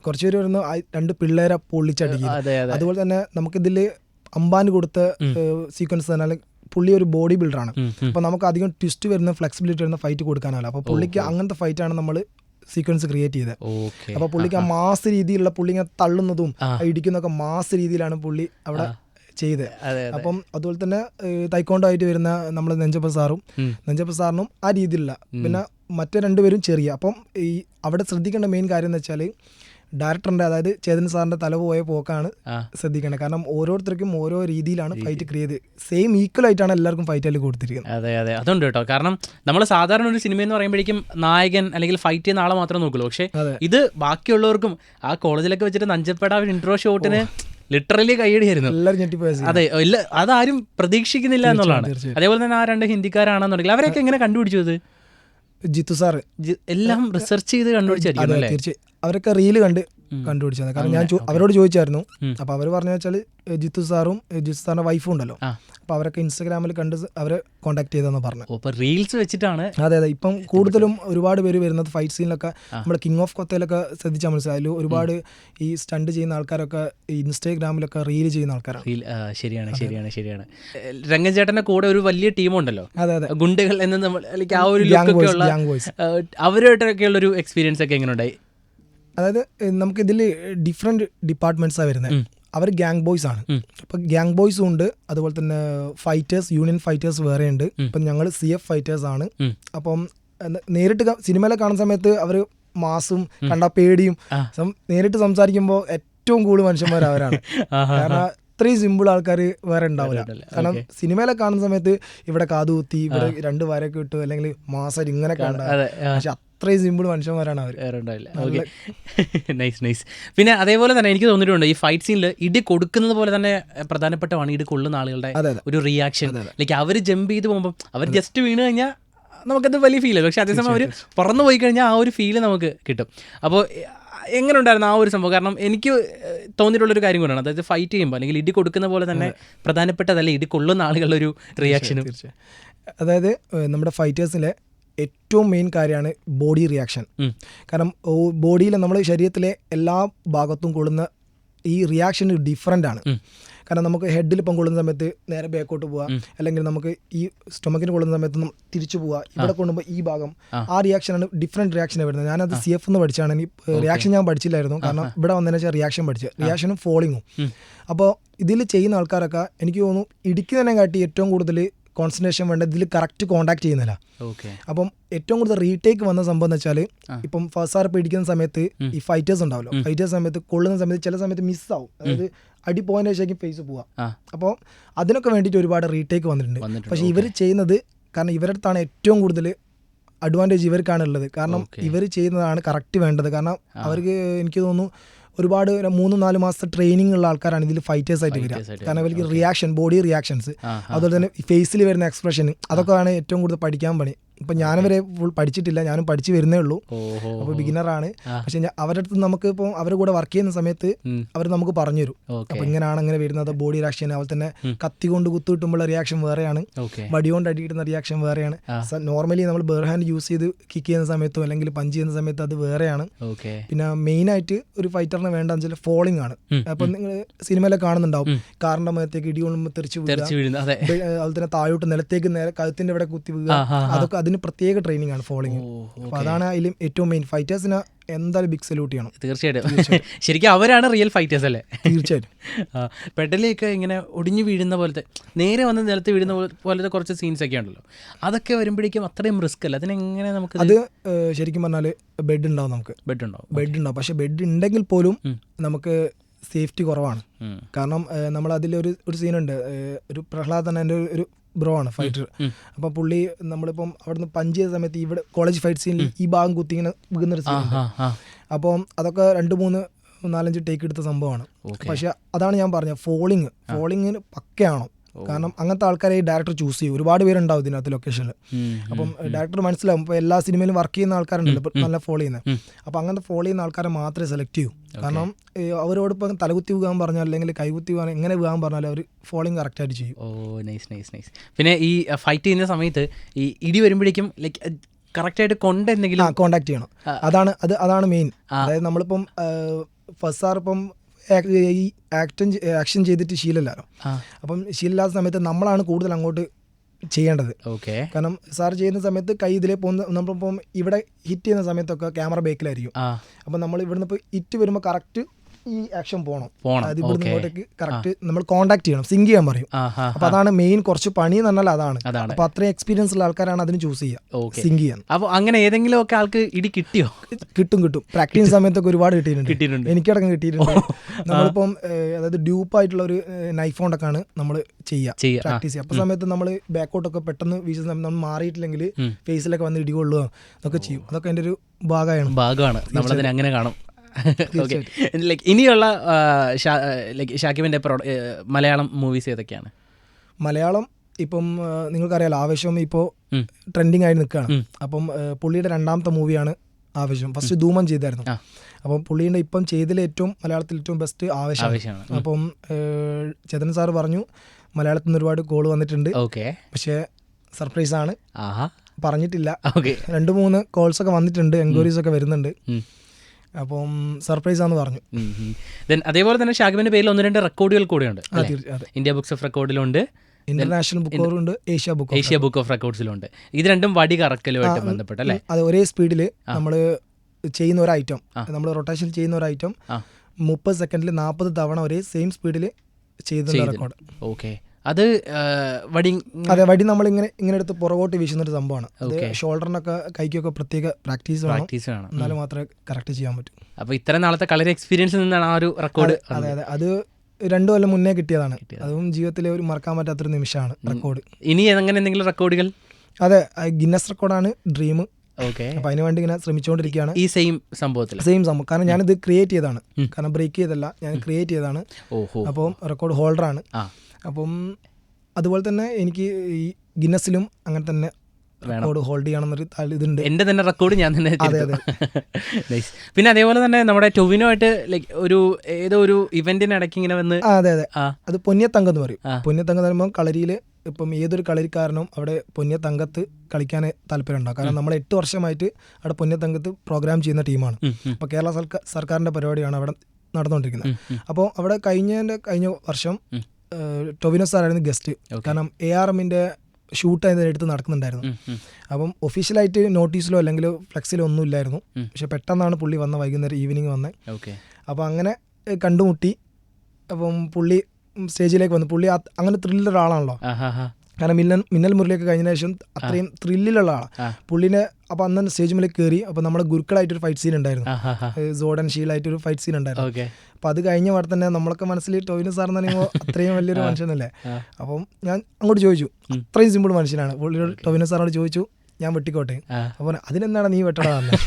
കുറച്ചു പേര് പറയുന്നത് രണ്ട് പിള്ളേരെ അതെ അതുപോലെ തന്നെ നമുക്കിതിൽ അംബാന് കൊടുത്ത സീക്വൻസ് തന്നെ അല്ലെങ്കിൽ പുള്ളി ഒരു ബോഡി ബിൽഡറാണ്. അപ്പോൾ നമുക്ക് അധികം ട്വിസ്റ്റ് വരുന്ന ഫ്ലെക്സിബിലിറ്റി വരുന്ന ഫൈറ്റ് കൊടുക്കാനല്ല. അപ്പോൾ പുള്ളിക്ക് അങ്ങനത്തെ ഫൈറ്റാണ് നമ്മൾ സീക്വൻസ് ക്രിയേറ്റ് ചെയ്തത്. അപ്പൊ അപ്പോൾ പുള്ളിക്ക് ആ മാസ് രീതിയിലുള്ള പുള്ളി ഇങ്ങനെ തള്ളുന്നതും ഇടിക്കുന്നതൊക്കെ മാസ് രീതിയിലാണ് പുള്ളി അവിടെ ചെയ്ത് അപ്പം അതുപോലെ തന്നെ തൈക്കോണ്ടോ ആയിട്ട് വരുന്ന നമ്മൾ നെഞ്ചപ്പ സാറും നെഞ്ചപ്പ സാറിനും ആ രീതിയിലുള്ള പിന്നെ മറ്റേ രണ്ടുപേരും ചെറിയ. അപ്പം ഈ അവിടെ ശ്രദ്ധിക്കേണ്ട മെയിൻ കാര്യം എന്ന് വെച്ചാൽ ഡയറക്ടറിന്റെ അതായത് ചേതൻ സാറിന്റെ തല പോയ പോക്കാണ് ശ്രദ്ധിക്കേണ്ടത്. കാരണം ഓരോരുത്തർക്കും ഓരോ രീതിയിലാണ് ഫൈറ്റ് ക്രിയേറ്റ് സെയിം ഈക്വൽ ആയിട്ടാണ് എല്ലാവർക്കും ഫൈറ്റ് അതിൽ കൊടുത്തിരിക്കുന്നത്. അതെ അതെ. അതുണ്ട് കേട്ടോ. കാരണം നമ്മൾ സാധാരണ ഒരു സിനിമ എന്ന് പറയുമ്പോഴേക്കും നായകൻ അല്ലെങ്കിൽ ഫൈറ്റ് ചെയ്യുന്ന ആളെ മാത്രമേ നോക്കുള്ളൂ. പക്ഷേ ഇത് ബാക്കിയുള്ളവർക്കും ആ കോളേജിലൊക്കെ വെച്ചിട്ട് നഞ്ചപ്പേട ഒരു ഇൻട്രോ ഷോട്ടിന് ലിറ്ററലി കൈയടിയായിരുന്നു. അതെ അതാരും പ്രതീക്ഷിക്കുന്നില്ല എന്നുള്ളതാണ്. അതേപോലെ തന്നെ ആ രണ്ട് ഹിന്ദിക്കാരാണെന്നുണ്ടെങ്കിൽ അവരൊക്കെ എങ്ങനെ കണ്ടുപിടിച്ചു ജിത്തു സാറ്. എല്ലാം റിസർച്ച് ചെയ്ത് കണ്ടുപിടിച്ചായിരിക്കും തീർച്ചയായും. അവരൊക്കെ റീൽ കണ്ട് കണ്ടുപിടിച്ചത്. കാരണം ഞാൻ അവരോട് ചോദിച്ചായിരുന്നു. അപ്പൊ അപ്പോൾ അവർ പറഞ്ഞു വെച്ചാൽ ജിത്തു സാറും ജിത്തു സാറിന്റെ വൈഫും ഉണ്ടല്ലോ. അപ്പൊ അപ്പോൾ അവരൊക്കെ ഇൻസ്റ്റാഗ്രാമിൽ കണ്ട് അവരെ കോൺടാക്ട് ചെയ്തെന്ന് പറഞ്ഞു. റീൽസ് വെച്ചിട്ടാണ് അതെ അതെ. ഇപ്പം കൂടുതലും ഒരുപാട് പേര് വരുന്നത് ഫൈറ്റ് സീനിലൊക്കെ നമ്മുടെ കിങ് ഓഫ് കൊത്തയിലൊക്കെ ശ്രദ്ധിച്ചാൽ മനസ്സിലായാലും ഒരുപാട് ഈ സ്റ്റണ്ട് ചെയ്യുന്ന ആൾക്കാരൊക്കെ ഇൻസ്റ്റാഗ്രാമിലൊക്കെ റീൽ ചെയ്യുന്ന ആൾക്കാരാണ്. ശരിയാണ് ശരിയാണ് ശരിയാണ്. രംഗൻ ചേട്ടന്റെ കൂടെ ഒരു വലിയ ടീമുണ്ടല്ലോ അതെ അതെ. ഗുണ്ടകൾ എന്ന് നമ്മൾ ആ ഒരു ലുക്കൊക്കെ ഉള്ള ഉള്ള ഒരു എക്സ്പീരിയൻസ് ഒക്കെ എങ്ങനെ ഉണ്ടായി അതായത് നമുക്ക് ഇതിൽ ഡിഫറെന്റ് ഡിപ്പാർട്ട്മെന്റ്സാണ് വരുന്നത് അവർ ഗ്യാങ് ബോയ്സ് ആണ്. അപ്പോൾ ഗ്യാങ് ബോയ്സും ഉണ്ട്. അതുപോലെ തന്നെ ഫൈറ്റേഴ്സ് യൂണിയൻ ഫൈറ്റേഴ്സ് വേറെ ഉണ്ട്. ഇപ്പം ഞങ്ങൾ സി എഫ് ഫൈറ്റേഴ്സ് ആണ്. അപ്പം നേരിട്ട് സിനിമയിലെ കാണുന്ന സമയത്ത് അവർ മാസും കണ്ട പേടിയും നേരിട്ട് സംസാരിക്കുമ്പോൾ ഏറ്റവും കൂടുതൽ മനുഷ്യന്മാർ അവരാണ്. <laughs> കാരണം അത്രയും സിമ്പിൾ ആൾക്കാർ വേറെ ഉണ്ടാവില്ല. കാരണം സിനിമയിലെ കാണുന്ന സമയത്ത് ഇവിടെ കാതുകുത്തി ഇവിടെ രണ്ട് വരൊക്കെ ഇട്ടു അല്ലെങ്കിൽ മാസം ഇങ്ങനെ അതെ പക്ഷെ അത്രയും സിമ്പിൾ മനുഷ്യന്മാരാണ് അവർ വേറെ ഉണ്ടാവില്ല. ഓക്കെ നൈസ് നൈസ് പിന്നെ അതേപോലെ തന്നെ എനിക്ക് തോന്നിയിട്ടുണ്ട് ഈ ഫൈറ്റ് സീനിൽ ഇടി കൊടുക്കുന്നത് പോലെ തന്നെ പ്രധാനപ്പെട്ട പ്രധാനപ്പെട്ടതാണ് ഇടി കൊള്ളുന്ന ആളുകളുടെ ഒരു റിയാക്ഷൻ ലൈക്ക് അവർ ജമ്പ് ചെയ്ത് പോകുമ്പോൾ അവർ ജസ്റ്റ് വീണ് കഴിഞ്ഞാൽ നമുക്കത് വലിയ ഫീൽ പക്ഷെ അതേസമയം അവർ പറന്നു പോയി കഴിഞ്ഞാൽ ആ ഒരു ഫീൽ നമുക്ക് കിട്ടും. അപ്പോൾ എങ്ങനെ ഉണ്ടായിരുന്നു ആ ഒരു സംഭവം? കാരണം എനിക്ക് തോന്നിയിട്ടുള്ള ഒരു കാര്യം കൂടാണ് അതായത് ഫൈറ്റ് ചെയ്യുമ്പോൾ അല്ലെങ്കിൽ ഇടി കൊടുക്കുന്ന പോലെ തന്നെ പ്രധാനപ്പെട്ടതല്ല ഇടി കൊള്ളുന്ന ആളുകളുടെ ഒരു റിയാക്ഷനും അതായത് നമ്മുടെ ഫൈറ്റേഴ്സിലെ ഏറ്റവും മെയിൻ കാര്യമാണ് ബോഡി റിയാക്ഷൻ കാരണം ബോഡിയിലെ നമ്മുടെ ശരീരത്തിലെ എല്ലാ ഭാഗത്തും കൊള്ളുന്ന ഈ റിയാക്ഷൻ ഡിഫറെന്റ് ആണ്. കാരണം നമുക്ക് ഹെഡിൽ ഇപ്പം കൊള്ളുന്ന സമയത്ത് നേരെ ബാക്കോട്ട് പോവുക. അല്ലെങ്കിൽ നമുക്ക് ഈ സ്റ്റൊമക്കിന് കൊള്ളുന്ന സമയത്ത് തിരിച്ചു പോവുക. ഇവിടെ കൊണ്ടുമ്പോൾ ഈ ഭാഗം ആ. റിയാക്ഷൻ റിയാക്ഷനാണ് ഡിഫറെന്റ് റിയാക്ഷൻ വരുന്നത്. ഞാനത് സി എഫ് എന്ന് പഠിച്ചാണ്. ഇനി റിയാക്ഷൻ ഞാൻ പഠിച്ചില്ലായിരുന്നു. കാരണം ഇവിടെ വന്നതിന് വെച്ചാൽ റിയാക്ഷൻ പഠിച്ചു റിയാക്ഷനും ഫോളിങ്ങും അപ്പോൾ ഇതിൽ ചെയ്യുന്ന ആൾക്കാരൊക്കെ എനിക്ക് തോന്നുന്നു ഇടിക്കുന്നതിനെ കാട്ടി ഏറ്റവും കൂടുതൽ കോൺസെൻട്രേഷൻ വേണ്ട ഇതിൽ കറക്റ്റ് കോൺടാക്ട് ചെയ്യുന്നില്ല. ഓക്കെ അപ്പം ഏറ്റവും കൂടുതൽ റീടേക്ക് വന്ന സംഭവം എന്ന് വെച്ചാൽ. ഇപ്പം ഫസ്റ്റ് ആർ പിടിക്കുന്ന സമയത്ത് ഈ ഫൈറ്റേഴ്സ് ഉണ്ടാവല്ലോ. ഫൈറ്റേഴ്സ് സമയത്ത് കൊള്ളുന്ന സമയത്ത് ചില സമയത്ത് മിസ്സാവും അതായത് അടി പോയിന്റ് ശേഷം ഫേസ് പോവാം. അപ്പോൾ അതിനൊക്കെ വേണ്ടിയിട്ട് ഒരുപാട് റീടേക്ക് വന്നിട്ടുണ്ട്. പക്ഷെ പക്ഷേ ഇവർ ചെയ്യുന്നത് കാരണം ഇവരുടെ അടുത്താണ് ഏറ്റവും കൂടുതൽ അഡ്വാന്റേജ് ഇവർക്കാണ് ഉള്ളത്. കാരണം ഇവർ ചെയ്യുന്നതാണ് കറക്റ്റ് വേണ്ടത്. കാരണം അവർക്ക് എനിക്ക് തോന്നുന്നു ഒരുപാട് ഒരു മൂന്ന് നാല് മാസത്തെ ട്രെയിനിങ് ഉള്ള ആൾക്കാരാണ് ഇതിൽ ഫൈറ്റേഴ്സ് ആയിട്ട് വരിക. കാരണം ഇവർക്ക് റിയാക്ഷൻ ബോഡി റിയാക്ഷൻസ് അതുപോലെ തന്നെ ഫേസിൽ വരുന്ന എക്സ്പ്രഷൻ അതൊക്കെയാണ് ഏറ്റവും കൂടുതൽ പഠിക്കാൻ പണി. ഇപ്പം ഞാൻ വരെ ഫുൾ പഠിച്ചിട്ടില്ല ഞാനും പഠിച്ചു വരുന്നേ ഉള്ളൂ. അപ്പോൾ ബിഗിനറാണ്. പക്ഷെ അവരുടെ അടുത്ത് നമുക്ക് ഇപ്പോൾ അവരുടെ കൂടെ വർക്ക് ചെയ്യുന്ന സമയത്ത് അവർ നമുക്ക് പറഞ്ഞു തരും. അപ്പം ഇങ്ങനെയാണ് അങ്ങനെ വരുന്നത് ബോഡി റിയാക്ഷൻ അതുപോലെ തന്നെ കത്തി കൊണ്ട് കുത്തു കിട്ടുമ്പോഴുള്ള റിയാക്ഷൻ വേറെയാണ്. വടി കൊണ്ട് അടിയിടുന്ന റിയാക്ഷൻ വേറെയാണ്. നോർമലി നമ്മൾ ബെർ ഹാൻഡ് യൂസ് ചെയ്ത് കിക്ക് ചെയ്യുന്ന സമയത്തോ അല്ലെങ്കിൽ പഞ്ച് ചെയ്യുന്ന സമയത്ത് അത് വേറെയാണ്. പിന്നെ പിന്നെ മെയിനായിട്ട് ഒരു ഫൈറ്ററിന് വേണ്ട വെച്ചാൽ ഫോളിംഗ് ആണ്. അപ്പം നിങ്ങൾ സിനിമയിലൊക്കെ കാണുന്നുണ്ടാവും. കാറിന്റെ മുഖത്തേക്ക് ഇടി കൊള്ളുമ്പോൾ തെറിച്ച് വീഴുക. അതെ. അതുപോലെ തന്നെ താഴോട്ട് നിലത്തേക്ക് നേരെ കഴുത്തിന്റെ ഇവിടെ കുത്തി വീഴുക. അതൊക്കെ. അതൊക്കെ അതിന് പ്രത്യേക ട്രെയിനിങ് ആണ് ഫോളിങ് ഓ, അപ്പൊ അതാണ് അതിലും ഏറ്റവും മെയിൻ ഫൈറ്റേഴ്സിന് എന്തായാലും ബിഗ് സല്യൂട്ട് ചെയ്യണം. തീർച്ചയായിട്ടും. <laughs> ശരിക്കും അവരാണ് റിയൽ ഫൈറ്റേഴ്സ് അല്ലേ? തീർച്ചയായിട്ടും. <laughs> പെട്ടലിയൊക്കെ ഇങ്ങനെ ഒടിഞ്ഞു വീഴുന്ന പോലത്തെ നേരെ വന്ന് നിലത്ത് വീഴുന്ന പോലെ- പോലത്തെ കുറച്ച് സീൻസ് ഒക്കെ ഉണ്ടല്ലോ. അതൊക്കെ വരുമ്പോഴേക്കും അത്രയും റിസ്ക് അല്ല? അതിനെങ്ങനെ നമുക്ക് അത് ശരിക്കും പറഞ്ഞാൽ ബെഡ് ഉണ്ടാവും നമുക്ക്. ബെഡ് ഉണ്ടാവും. ബെഡ് ഉണ്ടാവും. പക്ഷെ ബെഡ് ഉണ്ടെങ്കിൽ പോലും നമുക്ക് സേഫ്റ്റി കുറവാണ്. കാരണം നമ്മൾ അതിലൊരു ഒരു സീനുണ്ട് ഒരു പ്രഹ്ലാദൻ എന്റെ ഒരു ബ്രോ ആണ് ഫൈറ്റർ. അപ്പോൾ പുള്ളി നമ്മളിപ്പം അവിടുന്ന് പഞ്ച് ചെയ്ത സമയത്ത് ഇവിടെ കോളേജ് ഫൈറ്റ് സീനിൽ ഈ ഭാഗം കുത്തി ഇങ്ങനെ വീകുന്നൊരു സീൻ അപ്പം അതൊക്കെ രണ്ട് മൂന്ന് നാലഞ്ച് ടേക്ക് എടുത്ത സംഭവമാണ്. പക്ഷെ അതാണ് ഞാൻ പറഞ്ഞത് ഫോളിങ് ഫോളിങ്ങിന് പക്കയാണോ? കാരണം അങ്ങനത്തെ ആൾക്കാരെ ഈ ഡയറക്ടർ ചൂസ് ചെയ്യും. ഒരുപാട് പേരുണ്ടാവും ഇതിനകത്ത് ലൊക്കേഷനിൽ. അപ്പം ഡയറക്ടർ മനസ്സിലാവും. ഇപ്പോൾ എല്ലാ സിനിമയിലും വർക്ക് ചെയ്യുന്ന ആൾക്കാരുണ്ടല്ലോ നല്ല ഫോളോ ചെയ്യുന്നത് അപ്പം അങ്ങനത്തെ ഫോളോ ചെയ്യുന്ന ആൾക്കാരെ മാത്രമേ സെലക്ട് ചെയ്യൂ. കാരണം അവരോട് ഇപ്പം തലകുത്തി വീകാൻ പറഞ്ഞാൽ അല്ലെങ്കിൽ കൈകുത്തി വീകാൻ എങ്ങനെ വീകാൻ പറഞ്ഞാൽ അവർ ഫോളോയിങ് കറക്റ്റായിട്ട് ചെയ്യും. ഓ നൈസ് നൈസ് നൈസ് പിന്നെ ഈ ഫൈറ്റ് ചെയ്യുന്ന സമയത്ത് ഈ ഇടി വരുമ്പോഴേക്കും ലൈക്ക് കറക്റ്റായിട്ട് കൊണ്ട് എന്തെങ്കിലും കോണ്ടാക്ട് ചെയ്യണം. അതാണ് അത് അതാണ് മെയിൻ അതായത് നമ്മളിപ്പം ഫസ്റ്റ് സാർ ഇപ്പം ഈ ആക്ടൻ ആക്ഷൻ ചെയ്തിട്ട് ശീലമില്ലല്ലോ ആ. അപ്പം ശീലമില്ലാത്ത സമയത്ത് നമ്മളാണ് കൂടുതൽ അങ്ങോട്ട് ചെയ്യേണ്ടത്. ഓക്കെ. കാരണം സാർ ചെയ്യുന്ന സമയത്ത് കൈ ഇതിലേ പോകുന്ന നമ്മളിപ്പം ഇവിടെ ഹിറ്റ് ചെയ്യുന്ന സമയത്തൊക്കെ ക്യാമറ ബേക്കിലായിരിക്കും അപ്പം നമ്മൾ ഇവിടുന്ന് ഇപ്പോൾ ഹിറ്റ് വരുമ്പോൾ കറക്റ്റ് ഈ ആക്ഷൻ പോകണം പോണം. അത് ഇവിടുന്ന് ഇങ്ങോട്ടേക്ക് കറക്റ്റ് നമ്മൾ കോണ്ടാക്ട് ചെയ്യണം. സിങ്ക് ചെയ്യാൻ പറയും. അപ്പൊ അതാണ് മെയിൻ കുറച്ച് പണി എന്ന് പറഞ്ഞാൽ അതാണ്. അതാണ്. അപ്പം അത്രയും എക്സ്പീരിയൻസ് ഉള്ള ആൾക്കാരാണ് അതിന് ചൂസ് ചെയ്യുക. ഓക്കെ സിങ്ക് ചെയ്യാൻ. അപ്പൊ അങ്ങനെ ഏതെങ്കിലും ഒക്കെ ആൾക്ക് ഇടി കിട്ടിയോ? കിട്ടും കിട്ടും. പ്രാക്ടീസ് സമയത്തൊക്കെ ഒരുപാട് കിട്ടിയിട്ടുണ്ട്. കിട്ടിയിട്ടുണ്ട്. എനിക്കടക്കം കിട്ടിയിട്ടുണ്ട്. നമ്മളിപ്പം ഏഹ്, അതായത് ഡ്യൂപ്പ് ആയിട്ടുള്ള ഒരു നൈഫ് കൊണ്ടൊക്കെയാണ് നമ്മൾ ചെയ്യുക. ചെയ്യുക. ആ. പ്രാക്ടീസ് ചെയ്യുക. അപ്പൊ സമയത്ത് നമ്മൾ ബാക്കോട്ടൊക്കെ പെട്ടെന്ന് വീശുന്ന സമയത്ത് നമ്മൾ മാറിയിട്ടില്ലെങ്കിൽ. ഫേസിലൊക്കെ വന്ന് ഇടികൊള്ളുക. അതൊക്കെ ചെയ്യും. അതൊക്കെ എന്റെ ഒരു ഭാഗമാണ്. ഭാഗമാണ്. നമ്മളതിനെ അങ്ങനെ കാണും. <laughs> ഓക്കെ ലൈക്ക് ഇനിയുള്ള ലൈക്ക് ഷാക്കിബിന്റെ മലയാളം മൂവീസ് ഏതൊക്കെയാണ്? മലയാളം ഇപ്പം നിങ്ങൾക്കറിയാലോ ആവേശം ഇപ്പോൾ ട്രെൻഡിങ് ആയി നിൽക്കുകയാണ് അപ്പം പുള്ളിയുടെ രണ്ടാമത്തെ മൂവിയാണ് ആവേശം. ഫസ്റ്റ് ധൂമം ചെയ്തായിരുന്നു. അപ്പം പുള്ളിയുടെ ഇപ്പം ചെയ്തതിൽ ഏറ്റവും മലയാളത്തിൽ ഏറ്റവും ബെസ്റ്റ് ആവേശമാണ്. അപ്പം ചേതൻ സാർ പറഞ്ഞു മലയാളത്തിൽ നിന്ന് ഒരുപാട് കോൾ വന്നിട്ടുണ്ട്. ഓക്കെ പക്ഷേ സർപ്രൈസ് ആണ്. പറഞ്ഞിട്ടില്ല. രണ്ട് മൂന്ന് കോൾസ് ഒക്കെ വന്നിട്ടുണ്ട് എൻക്വയറീസ് ഒക്കെ വരുന്നുണ്ട്. അപ്പം സർപ്രൈസ് ആണെന്ന് പറഞ്ഞു ദെൻ അതേപോലെ തന്നെ ഷാക്കിബിന്റെ പേരിൽ ഒന്ന് രണ്ട് റെക്കോർഡുകൾ കൂടെയുണ്ട് ഉണ്ട്. ഇന്ത്യ ബുക്സ് ഓഫ് റെക്കോർഡിലുണ്ട് ഇന്റർനാഷണൽ ബുക്ക് ഉണ്ട് Asia book Asia book of റെക്കോർഡ്സിലുണ്ട് ഇത് രണ്ടും വടി കറക്കലുമായിട്ട് ബന്ധപ്പെട്ട് അല്ലേ? അത് ഒരേ സ്പീഡിൽ നമ്മൾ ചെയ്യുന്ന ഒരു ഐറ്റം നമ്മൾ റൊട്ടേഷൻ ചെയ്യുന്ന ഒരു ഐറ്റം. മുപ്പത് സെക്കൻഡിൽ നാൽപ്പത് തവണ ഒരേ സെയിം സ്പീഡിൽ ചെയ്ത റെക്കോർഡ് ഓക്കെ അത് വടി അതെ വടി നമ്മൾ ഇങ്ങനെ ഇങ്ങനെ എടുത്ത് പുറകോട്ട് വീശുന്ന ഒരു സംഭവമാണ് ഷോൾഡറിനൊക്കെ കൈക്കൊക്കെ പ്രത്യേക പ്രാക്ടീസ് പ്രാക്ടീസ് വേണം. എന്നാലും മാത്രമേ കറക്റ്റ് ചെയ്യാൻ പറ്റൂ. അപ്പോൾ ഇത്ര നാളത്തെ കളരി എക്സ്പീരിയൻസ് നിന്നാണ് ആ ഒരു റെക്കോർഡ് അതെ അതെ അത് രണ്ടു കൊല്ലം മുന്നേ കിട്ടിയതാണ്. അതും ജീവിതത്തിലെ ഒരു മറക്കാൻ പറ്റാത്തൊരു നിമിഷമാണ് റെക്കോർഡ്. ഇനി അങ്ങനെ എന്തെങ്കിലും റെക്കോർഡുകൾ? അതെ ഗിന്നസ് റെക്കോർഡാണ് ഡ്രീം. ഓക്കെ അപ്പൊ അതിന് വേണ്ടി ഇങ്ങനെ ശ്രമിച്ചുകൊണ്ടിരിക്കുകയാണ്. ഈ സെയിം സംഭവത്തിൽ. സെയിം സംഭവം. കാരണം ഞാനിത് ക്രിയേറ്റ് ചെയ്തതാണ്. കാരണം ബ്രേക്ക് ചെയ്തല്ല ഞാൻ ക്രിയേറ്റ് ചെയ്തതാണ്. അപ്പം റെക്കോർഡ് ഹോൾഡറാണ് ആണ്. അപ്പം അതുപോലെ തന്നെ എനിക്ക് ഈ ഗിന്നസിലും അങ്ങനെ തന്നെ. റെക്കോർഡ് ഹോൾഡ് ചെയ്യണമെന്നൊരു ഇതുണ്ട്. എന്റെ തന്നെ റെക്കോർഡ് ഞാൻ തന്നെ നൈസ് <laughs> പിന്നെ അതേപോലെ തന്നെ നമ്മുടെ ടൊവിനോ ആയിട്ട് ലൈക്ക് ഒരു ഏതോ ഒരു ഇവന്റിന് ഇടയ്ക്ക് ഇങ്ങനെ വന്ന് അതെ അതെ. അത് പൊന്നിയത്തങ്കം എന്ന് പറയും. പൊന്നിയത്തങ്കം എന്ന് പറയുമ്പോൾ കളരിയിൽ ഇപ്പം ഏതൊരു കളരിക്കാരനും അവിടെ പൊന്നിയത്തങ്കത്ത് കളിക്കാൻ താല്പര്യം ഉണ്ടാവും. കാരണം നമ്മൾ എട്ട് വർഷമായിട്ട് അവിടെ പൊന്നിയത്തങ്കത്ത് പ്രോഗ്രാം ചെയ്യുന്ന ടീമാണ്. അപ്പോൾ കേരള സർക്കാർ സർക്കാരിന്റെ പരിപാടിയാണ് അവിടെ നടന്നുകൊണ്ടിരിക്കുന്നത്. അപ്പോൾ അവിടെ കഴിഞ്ഞതിന്റെ കഴിഞ്ഞ വർഷം ടൊവിനോ സാറായിരുന്നു ഗസ്റ്റ്. കാരണം എ ആർ എമ്മിന്റെ ഷൂട്ട് അതിനടുത്ത് നടക്കുന്നുണ്ടായിരുന്നു. അപ്പം ഒഫീഷ്യലായിട്ട് നോട്ടീസിലോ അല്ലെങ്കിൽ ഫ്ലെക്സിലോ ഒന്നും ഇല്ലായിരുന്നു. പക്ഷെ പെട്ടെന്നാണ് പുള്ളി വന്ന വൈകുന്നേരം ഈവനിങ് വന്നത് ഓക്കെ അപ്പോൾ അങ്ങനെ കണ്ടുമുട്ടി. അപ്പം പുള്ളി സ്റ്റേജിലേക്ക് വന്നു. പുള്ളി അങ്ങനെ ത്രില്ലർ ആളാണല്ലോ കാരണം മിന്നൽ മിന്നൽ മുരളിയൊക്കെ കഴിഞ്ഞ ശേഷം അത്രയും ത്രില്ലിലുള്ള ആളാണ്. പുള്ളിനെ അപ്പോൾ അന്ന് സ്റ്റേജ് മേലേക്ക് കയറി അപ്പോൾ നമ്മുടെ ഗുരുക്കളായിട്ടൊരു ഫൈറ്റ് സീൻ ഉണ്ടായിരുന്നു. സോഡൻ ഷീലായിട്ടൊരു ഫൈറ്റ് സീൻ ഉണ്ടായിരുന്നു. അപ്പൊ അപ്പോൾ അത് കഴിഞ്ഞ പാടെ തന്നെ നമ്മളൊക്കെ മനസ്സിൽ ടോവിനോ സാർ എന്ന് പറയുമ്പോൾ അത്രയും വലിയൊരു മനുഷ്യനല്ലേ? അപ്പം ഞാൻ അങ്ങോട്ട് ചോദിച്ചു. അത്രയും സിമ്പിൾ മനുഷ്യനാണ്. പുള്ളിയോട് ടോവിനോ സാറിനോട് ചോദിച്ചു ഞാൻ വെട്ടിക്കോട്ടെ? അപ്പൊ അപ്പോൾ അതിനെന്താണ് നീ വെട്ടടാ അപ്പോ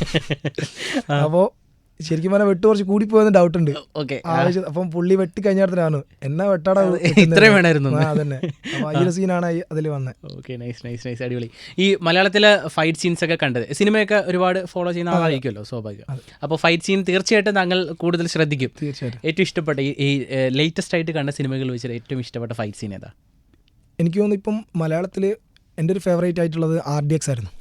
അപ്പോൾ ശരിക്കും പറഞ്ഞാൽ വെട്ട് കുറച്ച് കൂടി പോയെന്ന് ഡൗട്ട് ഉണ്ട്. ഓക്കെ. അപ്പം പുള്ളി വെട്ടി കഴിഞ്ഞാണ് എന്നാ വെട്ടാടാ? ഇത്രയും വേണമായിരുന്നു അതന്നെ. സീനാണ് അതിൽ വന്നത് ഓക്കെ നൈസ് നൈസ് നൈസ് അടിപൊളി. ഈ മലയാളത്തിലെ ഫൈറ്റ് സീൻസ് ഒക്കെ കണ്ടത് സിനിമയൊക്കെ ഒരുപാട് ഫോളോ ചെയ്യുന്ന ആളായിരിക്കുമല്ലോ സ്വാഭാവികം. അപ്പോൾ ഫൈറ്റ് സീൻ തീർച്ചയായിട്ടും താങ്കൾ കൂടുതൽ ശ്രദ്ധിക്കും. തീർച്ചയായിട്ടും. ഏറ്റവും ഇഷ്ടപ്പെട്ട ഈ ഈ ലേറ്റസ്റ്റ് ആയിട്ട് കണ്ട സിനിമകൾ വെച്ചിട്ട് ഏറ്റവും ഇഷ്ടപ്പെട്ട ഫൈറ്റ് സീൻ ഏതാ? എനിക്ക് തോന്നുന്നു ഇപ്പം മലയാളത്തിൽ എന്റെ ഒരു ഫേവറേറ്റ് ആയിട്ടുള്ളത് ആർ ഡി എക്സ് ആയിരുന്നു.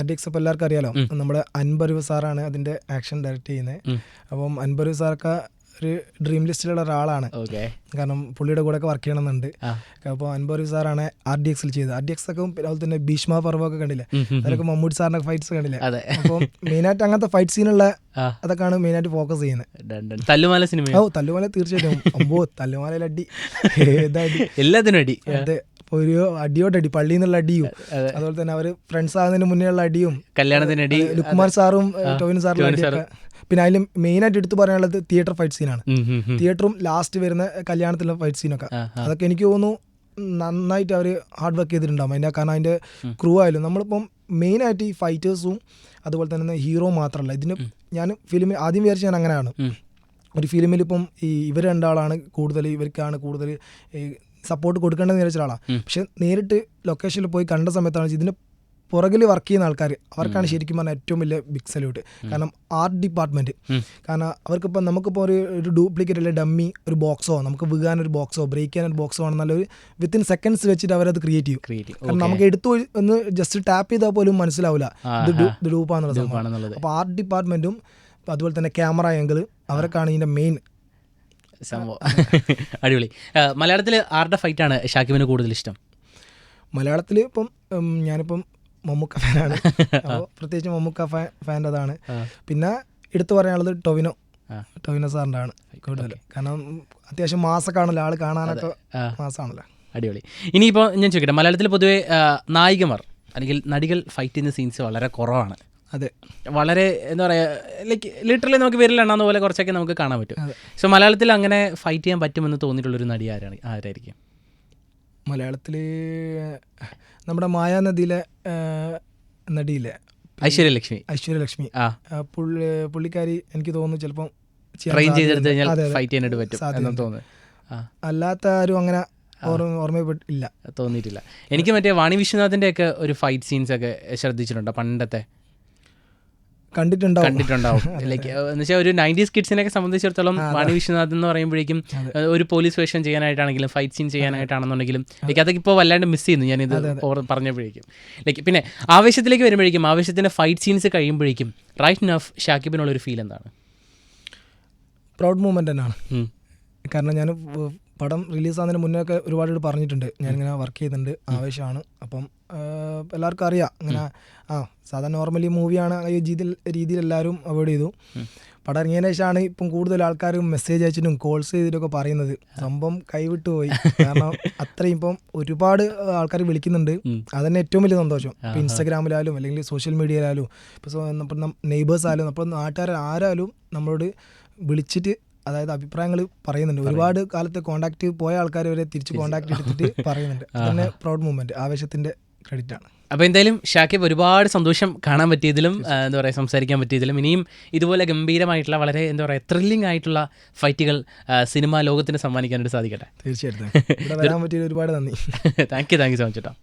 ഉം. ആർ ഡി എക്സ് ഇപ്പോൾ എല്ലാവർക്കും അറിയാലോ. നമ്മുടെ അൻപരുവ് സാറാണ് അതിന്റെ ആക്ഷൻ ഡയറക്റ്റ് ചെയ്യുന്നത്. അപ്പം അൻപരുവ് സാറൊക്കെ ഒരു ഡ്രീം ലിസ്റ്റിലുള്ള ഒരാളാണ്. കാരണം പുള്ളിയുടെ കൂടെ ഒക്കെ വർക്ക് ചെയ്യണമെന്നുണ്ട് അപ്പൊ അപ്പോൾ അൻപരുവ് സാറാണ് ആർ ഡി എക്സിൽ ചെയ്തത്. ആർ ഡി എക്സ് ഒക്കെ അതുപോലെ തന്നെ ഭീഷ്മ പർവമൊക്കെ കണ്ടില്ലേ? ഉം, ഉം, ഉം. അതിലൊക്കെ മമ്മൂട്ടി സാറിന്റെ ഫൈറ്റ്സ് കണ്ടില്ലേ? അപ്പോൾ അപ്പം മെയിനായിട്ട് അങ്ങനത്തെ ഫൈറ്റ് സീനുള്ള അതൊക്കെയാണ് മെയിനായിട്ട് ഫോക്കസ് ചെയ്യുന്നത്. തല്ലുമാല സിനിമ ഓ തല്ലുമാല തീർച്ചയായിട്ടും. അമ്പോ തല്ലുമാലയിൽ അടി. <laughs> ഏതടി? എല്ലാത്തിനും അടി. അതെ. ഒരു അടിയോടടി പള്ളിയിൽ നിന്നുള്ള അടിയും അതുപോലെ തന്നെ അവർ ഫ്രണ്ട്സ് ആകുന്നതിന് മുന്നേ ഉള്ള അടിയും കല്യാണത്തിന് അടി ലുക്കുമാർ സാറും ടോവിൻ സാറും അടിയൊക്കെ. പിന്നെ അതിൽ മെയിൻ ആയിട്ട് എടുത്തു പറയാനുള്ളത് തിയേറ്റർ ഫൈറ്റ് സീനാണ്. തിയേറ്ററും ലാസ്റ്റ് വരുന്ന കല്യാണത്തിലെ ഫൈറ്റ് സീനൊക്കെ. അതൊക്കെ എനിക്ക് തോന്നുന്നു നന്നായിട്ട് അവർ ഹാർഡ് വർക്ക് ചെയ്തിട്ടുണ്ടാകും അതിന്റെ കാരണം അതിന്റെ ക്രൂ ആയാലും. നമ്മളിപ്പം മെയിനായിട്ട് ഈ ഫൈറ്റേഴ്സും അതുപോലെ തന്നെ ഹീറോ മാത്രമല്ല ഇതിന് ഞാൻ ഫിലിമിൽ ആദ്യം വിചാരിച്ച ഞാൻ അങ്ങനെയാണ്. ഒരു ഫിലിമിൽ ഇപ്പം ഈ ഇവർ രണ്ടാളാണ് കൂടുതൽ ഇവർക്കാണ് കൂടുതൽ സപ്പോർട്ട് കൊടുക്കേണ്ടതെന്ന് വിചാരിച്ച ആളാണ് പക്ഷെ നേരിട്ട് ലൊക്കേഷനിൽ പോയി കണ്ട സമയത്താണ് ഇതിന് പുറകിൽ വർക്ക് ചെയ്യുന്ന ആൾക്കാർ അവർക്കാണ് ശരിക്കും പറഞ്ഞാൽ ഏറ്റവും വലിയ ബിഗ് സല്യൂട്ട് കാരണം ആർട്ട് ഡിപ്പാർട്ട്മെന്റ് കാരണം അവർക്കിപ്പോൾ നമുക്കിപ്പോൾ ഒരു ഒരു ഡ്യൂപ്ലിക്കേറ്റ് അല്ലെങ്കിൽ ഡമ്മി ഒരു ബോക്സോ നമുക്ക് വീകാൻ ഒരു ബോക്സോ ബ്രേക്ക് ചെയ്യാൻ ഒരു ബോക്സോ ആണെന്നാൽ ഒരു വിത്തിൻ സെക്കൻഡ്സ് വെച്ചിട്ട് അവരത് ക്രിയേറ്റ് ചെയ്യും. ക്രിയേറ്റ് കാരണം നമുക്ക് എടുത്തു ഒന്ന് ജസ്റ്റ് ടാപ്പ് ചെയ്താൽ പോലും മനസ്സിലാവില്ല ഇത് ആ. ഡൂ- ഇത് ഡൂപ്പാന്നുള്ള സംഭവം അപ്പോൾ ആർട്ട് ഡിപ്പാർട്ട്മെന്റും അതുപോലെ തന്നെ ക്യാമറ ആംഗിൾ അവർക്കാണ് ഇതിന്റെ മെയിൻ സംഭവം. <laughs> അടിപൊളി. മലയാളത്തിൽ ആരുടെ ആണ് ഷാക്കിബിന് കൂടുതൽ ഇഷ്ടം? മലയാളത്തിൽ ഇപ്പം ഞാനിപ്പം മമ്മൂക്ക ഫാനാണ്. <laughs> പ്രത്യേകിച്ച് മമ്മൂക്ക ഫാൻ ഫാന്റെ അതാണ് പിന്നെ എടുത്തു പറയാനുള്ളത് ടൊവിനോ. ടൊവിനോ സാറിന്റെ ആണ് കൂടുതൽ കാരണം അത്യാവശ്യം മാസക്കാണല്ലോ ആൾ കാണാനൊക്കെ. മാസമാണല്ലോ. അടിപൊളി. ഇനിയിപ്പോൾ ഞാൻ ചോദിക്കട്ടെ മലയാളത്തിൽ പൊതുവേ നായികമാർ അല്ലെങ്കിൽ നടികൾ ഫൈറ്റ് ചെയ്യുന്ന സീൻസ് വളരെ കുറവാണ്. അതെ. വളരെ എന്താ പറയുക ലൈക്ക് ലിറ്ററലി നമുക്ക് വിരലെണ്ണാന്ന പോലെ കുറച്ചൊക്കെ നമുക്ക് കാണാൻ പറ്റും. സോ മലയാളത്തിൽ അങ്ങനെ ഫൈറ്റ് ചെയ്യാൻ പറ്റുമെന്ന് തോന്നിയിട്ടുള്ളൊരു നടി ആരാണ് ആരായിരിക്കും? മലയാളത്തിൽ നമ്മുടെ മായാനദിയിലെ നദിയിലെ നടിയില്ലേ? ഐശ്വര്യലക്ഷ്മി ഐശ്വര്യലക്ഷ്മി ആ. പുള്ളി പുള്ളിക്കാരി എനിക്ക് തോന്നുന്നു ചിലപ്പം ട്രെയിൻ ചെയ്തെടുത്ത് കഴിഞ്ഞാൽ. ഫൈറ്റ് ചെയ്യാനായിട്ട് പറ്റും എന്ന് തോന്നുന്നു. അല്ലാത്ത ആരും അങ്ങനെ ഓർമ്മപ്പെട്ടില്ല ഓർമ്മയില്ല തോന്നിയിട്ടില്ല. എനിക്ക് മറ്റേ വാണി വിശ്വനാഥിന്റെ ഒക്കെ ഒരു ഫൈറ്റ് സീൻസ് ഒക്കെ ശ്രദ്ധിച്ചിട്ടുണ്ടോ പണ്ടത്തെ കണ്ടിട്ടുണ്ടാവും. ലൈക്ക് ഒരു നയന്റീസ് കിഡ്സിനൊക്കെ സംബന്ധിച്ചിടത്തോളം വാണി വിശ്വനാഥ് എന്ന് പറയുമ്പോഴേക്കും ഒരു പോലീസ് വേഷം ചെയ്യാനായിട്ടാണെങ്കിലും ഫൈറ്റ് സീൻ ചെയ്യാനായിട്ടാണെന്നുണ്ടെങ്കിലും ലൈക്ക് അതൊക്കെ ഇപ്പോൾ വല്ലാണ്ട് മിസ് ചെയ്യുന്നു ഞാനിത് ഇത് പറഞ്ഞപ്പോഴേക്കും. ലൈക്ക് പിന്നെ ആവേശത്തിലേക്ക് വരുമ്പോഴേക്കും ആവേശത്തിന്റെ ഫൈറ്റ് സീൻസ് കഴിയുമ്പോഴേക്കും റൈറ്റ് നഫ് ഷാക്കിബിനുള്ള ഒരു ഫീൽ എന്താണ്? പ്രൗഡ് മൂമെന്റ് തന്നെയാണ്. കാരണം ഞാൻ പടം റിലീസ് ആകുന്നതിന് മുന്നേ ഒക്കെ ഒരുപാട് പറഞ്ഞിട്ടുണ്ട് പറഞ്ഞിട്ടുണ്ട്. ഞാനിങ്ങനെ വർക്ക് ചെയ്യുന്നുണ്ട് ആവേശമാണ്. അപ്പം എല്ലാവർക്കും അറിയാം. ഇങ്ങനെ ആ സാധാരണ നോർമലി മൂവിയാണ് ഈ രീതിയിൽ രീതിയിൽ എല്ലാവരും അവോയ്ഡ് ചെയ്തു. പടം ഇറങ്ങിയതിന് ശേഷമാണ് ഇപ്പം കൂടുതൽ ആൾക്കാർ മെസ്സേജ് അയച്ചിട്ടും കോൾസ് ചെയ്തിട്ടൊക്കെ പറയുന്നത്. സംഭവം കൈവിട്ടു പോയി. കാരണം അത്രയും ഇപ്പം ഒരുപാട് ആൾക്കാർ വിളിക്കുന്നുണ്ട്. അതന്നെ ഏറ്റവും വലിയ സന്തോഷം. ഇപ്പം ഇൻസ്റ്റാഗ്രാമിലായാലും അല്ലെങ്കിൽ സോഷ്യൽ മീഡിയയിലായാലും ഇപ്പോൾ നെയ്ബേഴ്സ് ആയാലും അപ്പോൾ നാട്ടുകാർ ആരായാലും നമ്മളോട് വിളിച്ചിട്ട് അതായത് അഭിപ്രായങ്ങൾ പറയുന്നുണ്ട്. ഒരുപാട് കാലത്തെ കോണ്ടാക്ട് പോയ ആൾക്കാർ വരെ തിരിച്ച് കോണ്ടാക്ട് എടുത്തിട്ട് <laughs> പറയുന്നുണ്ട്. അതന്നെ പ്രൗഡ് മൂവ്മെന്റ് ആവേശത്തിന്റെ ക്രെഡിറ്റ് ആണ്. അപ്പോൾ എന്തായാലും ഷാക്കിബ് ഒരുപാട് സന്തോഷം കാണാൻ പറ്റിയതിലും എന്താ പറയുക സംസാരിക്കാൻ പറ്റിയതിലും. ഇനിയും ഇതുപോലെ ഗംഭീരമായിട്ടുള്ള വളരെ എന്താ പറയുക ത്രില്ലിംഗ് ആയിട്ടുള്ള ഫൈറ്റുകൾ സിനിമാ ലോകത്തിന് സമ്മാനിക്കാനായിട്ട് സാധിക്കട്ടെ. തീർച്ചയായിട്ടും. <laughs> ഒരുപാട് നന്ദി. Thank you thank you so much കേട്ടോ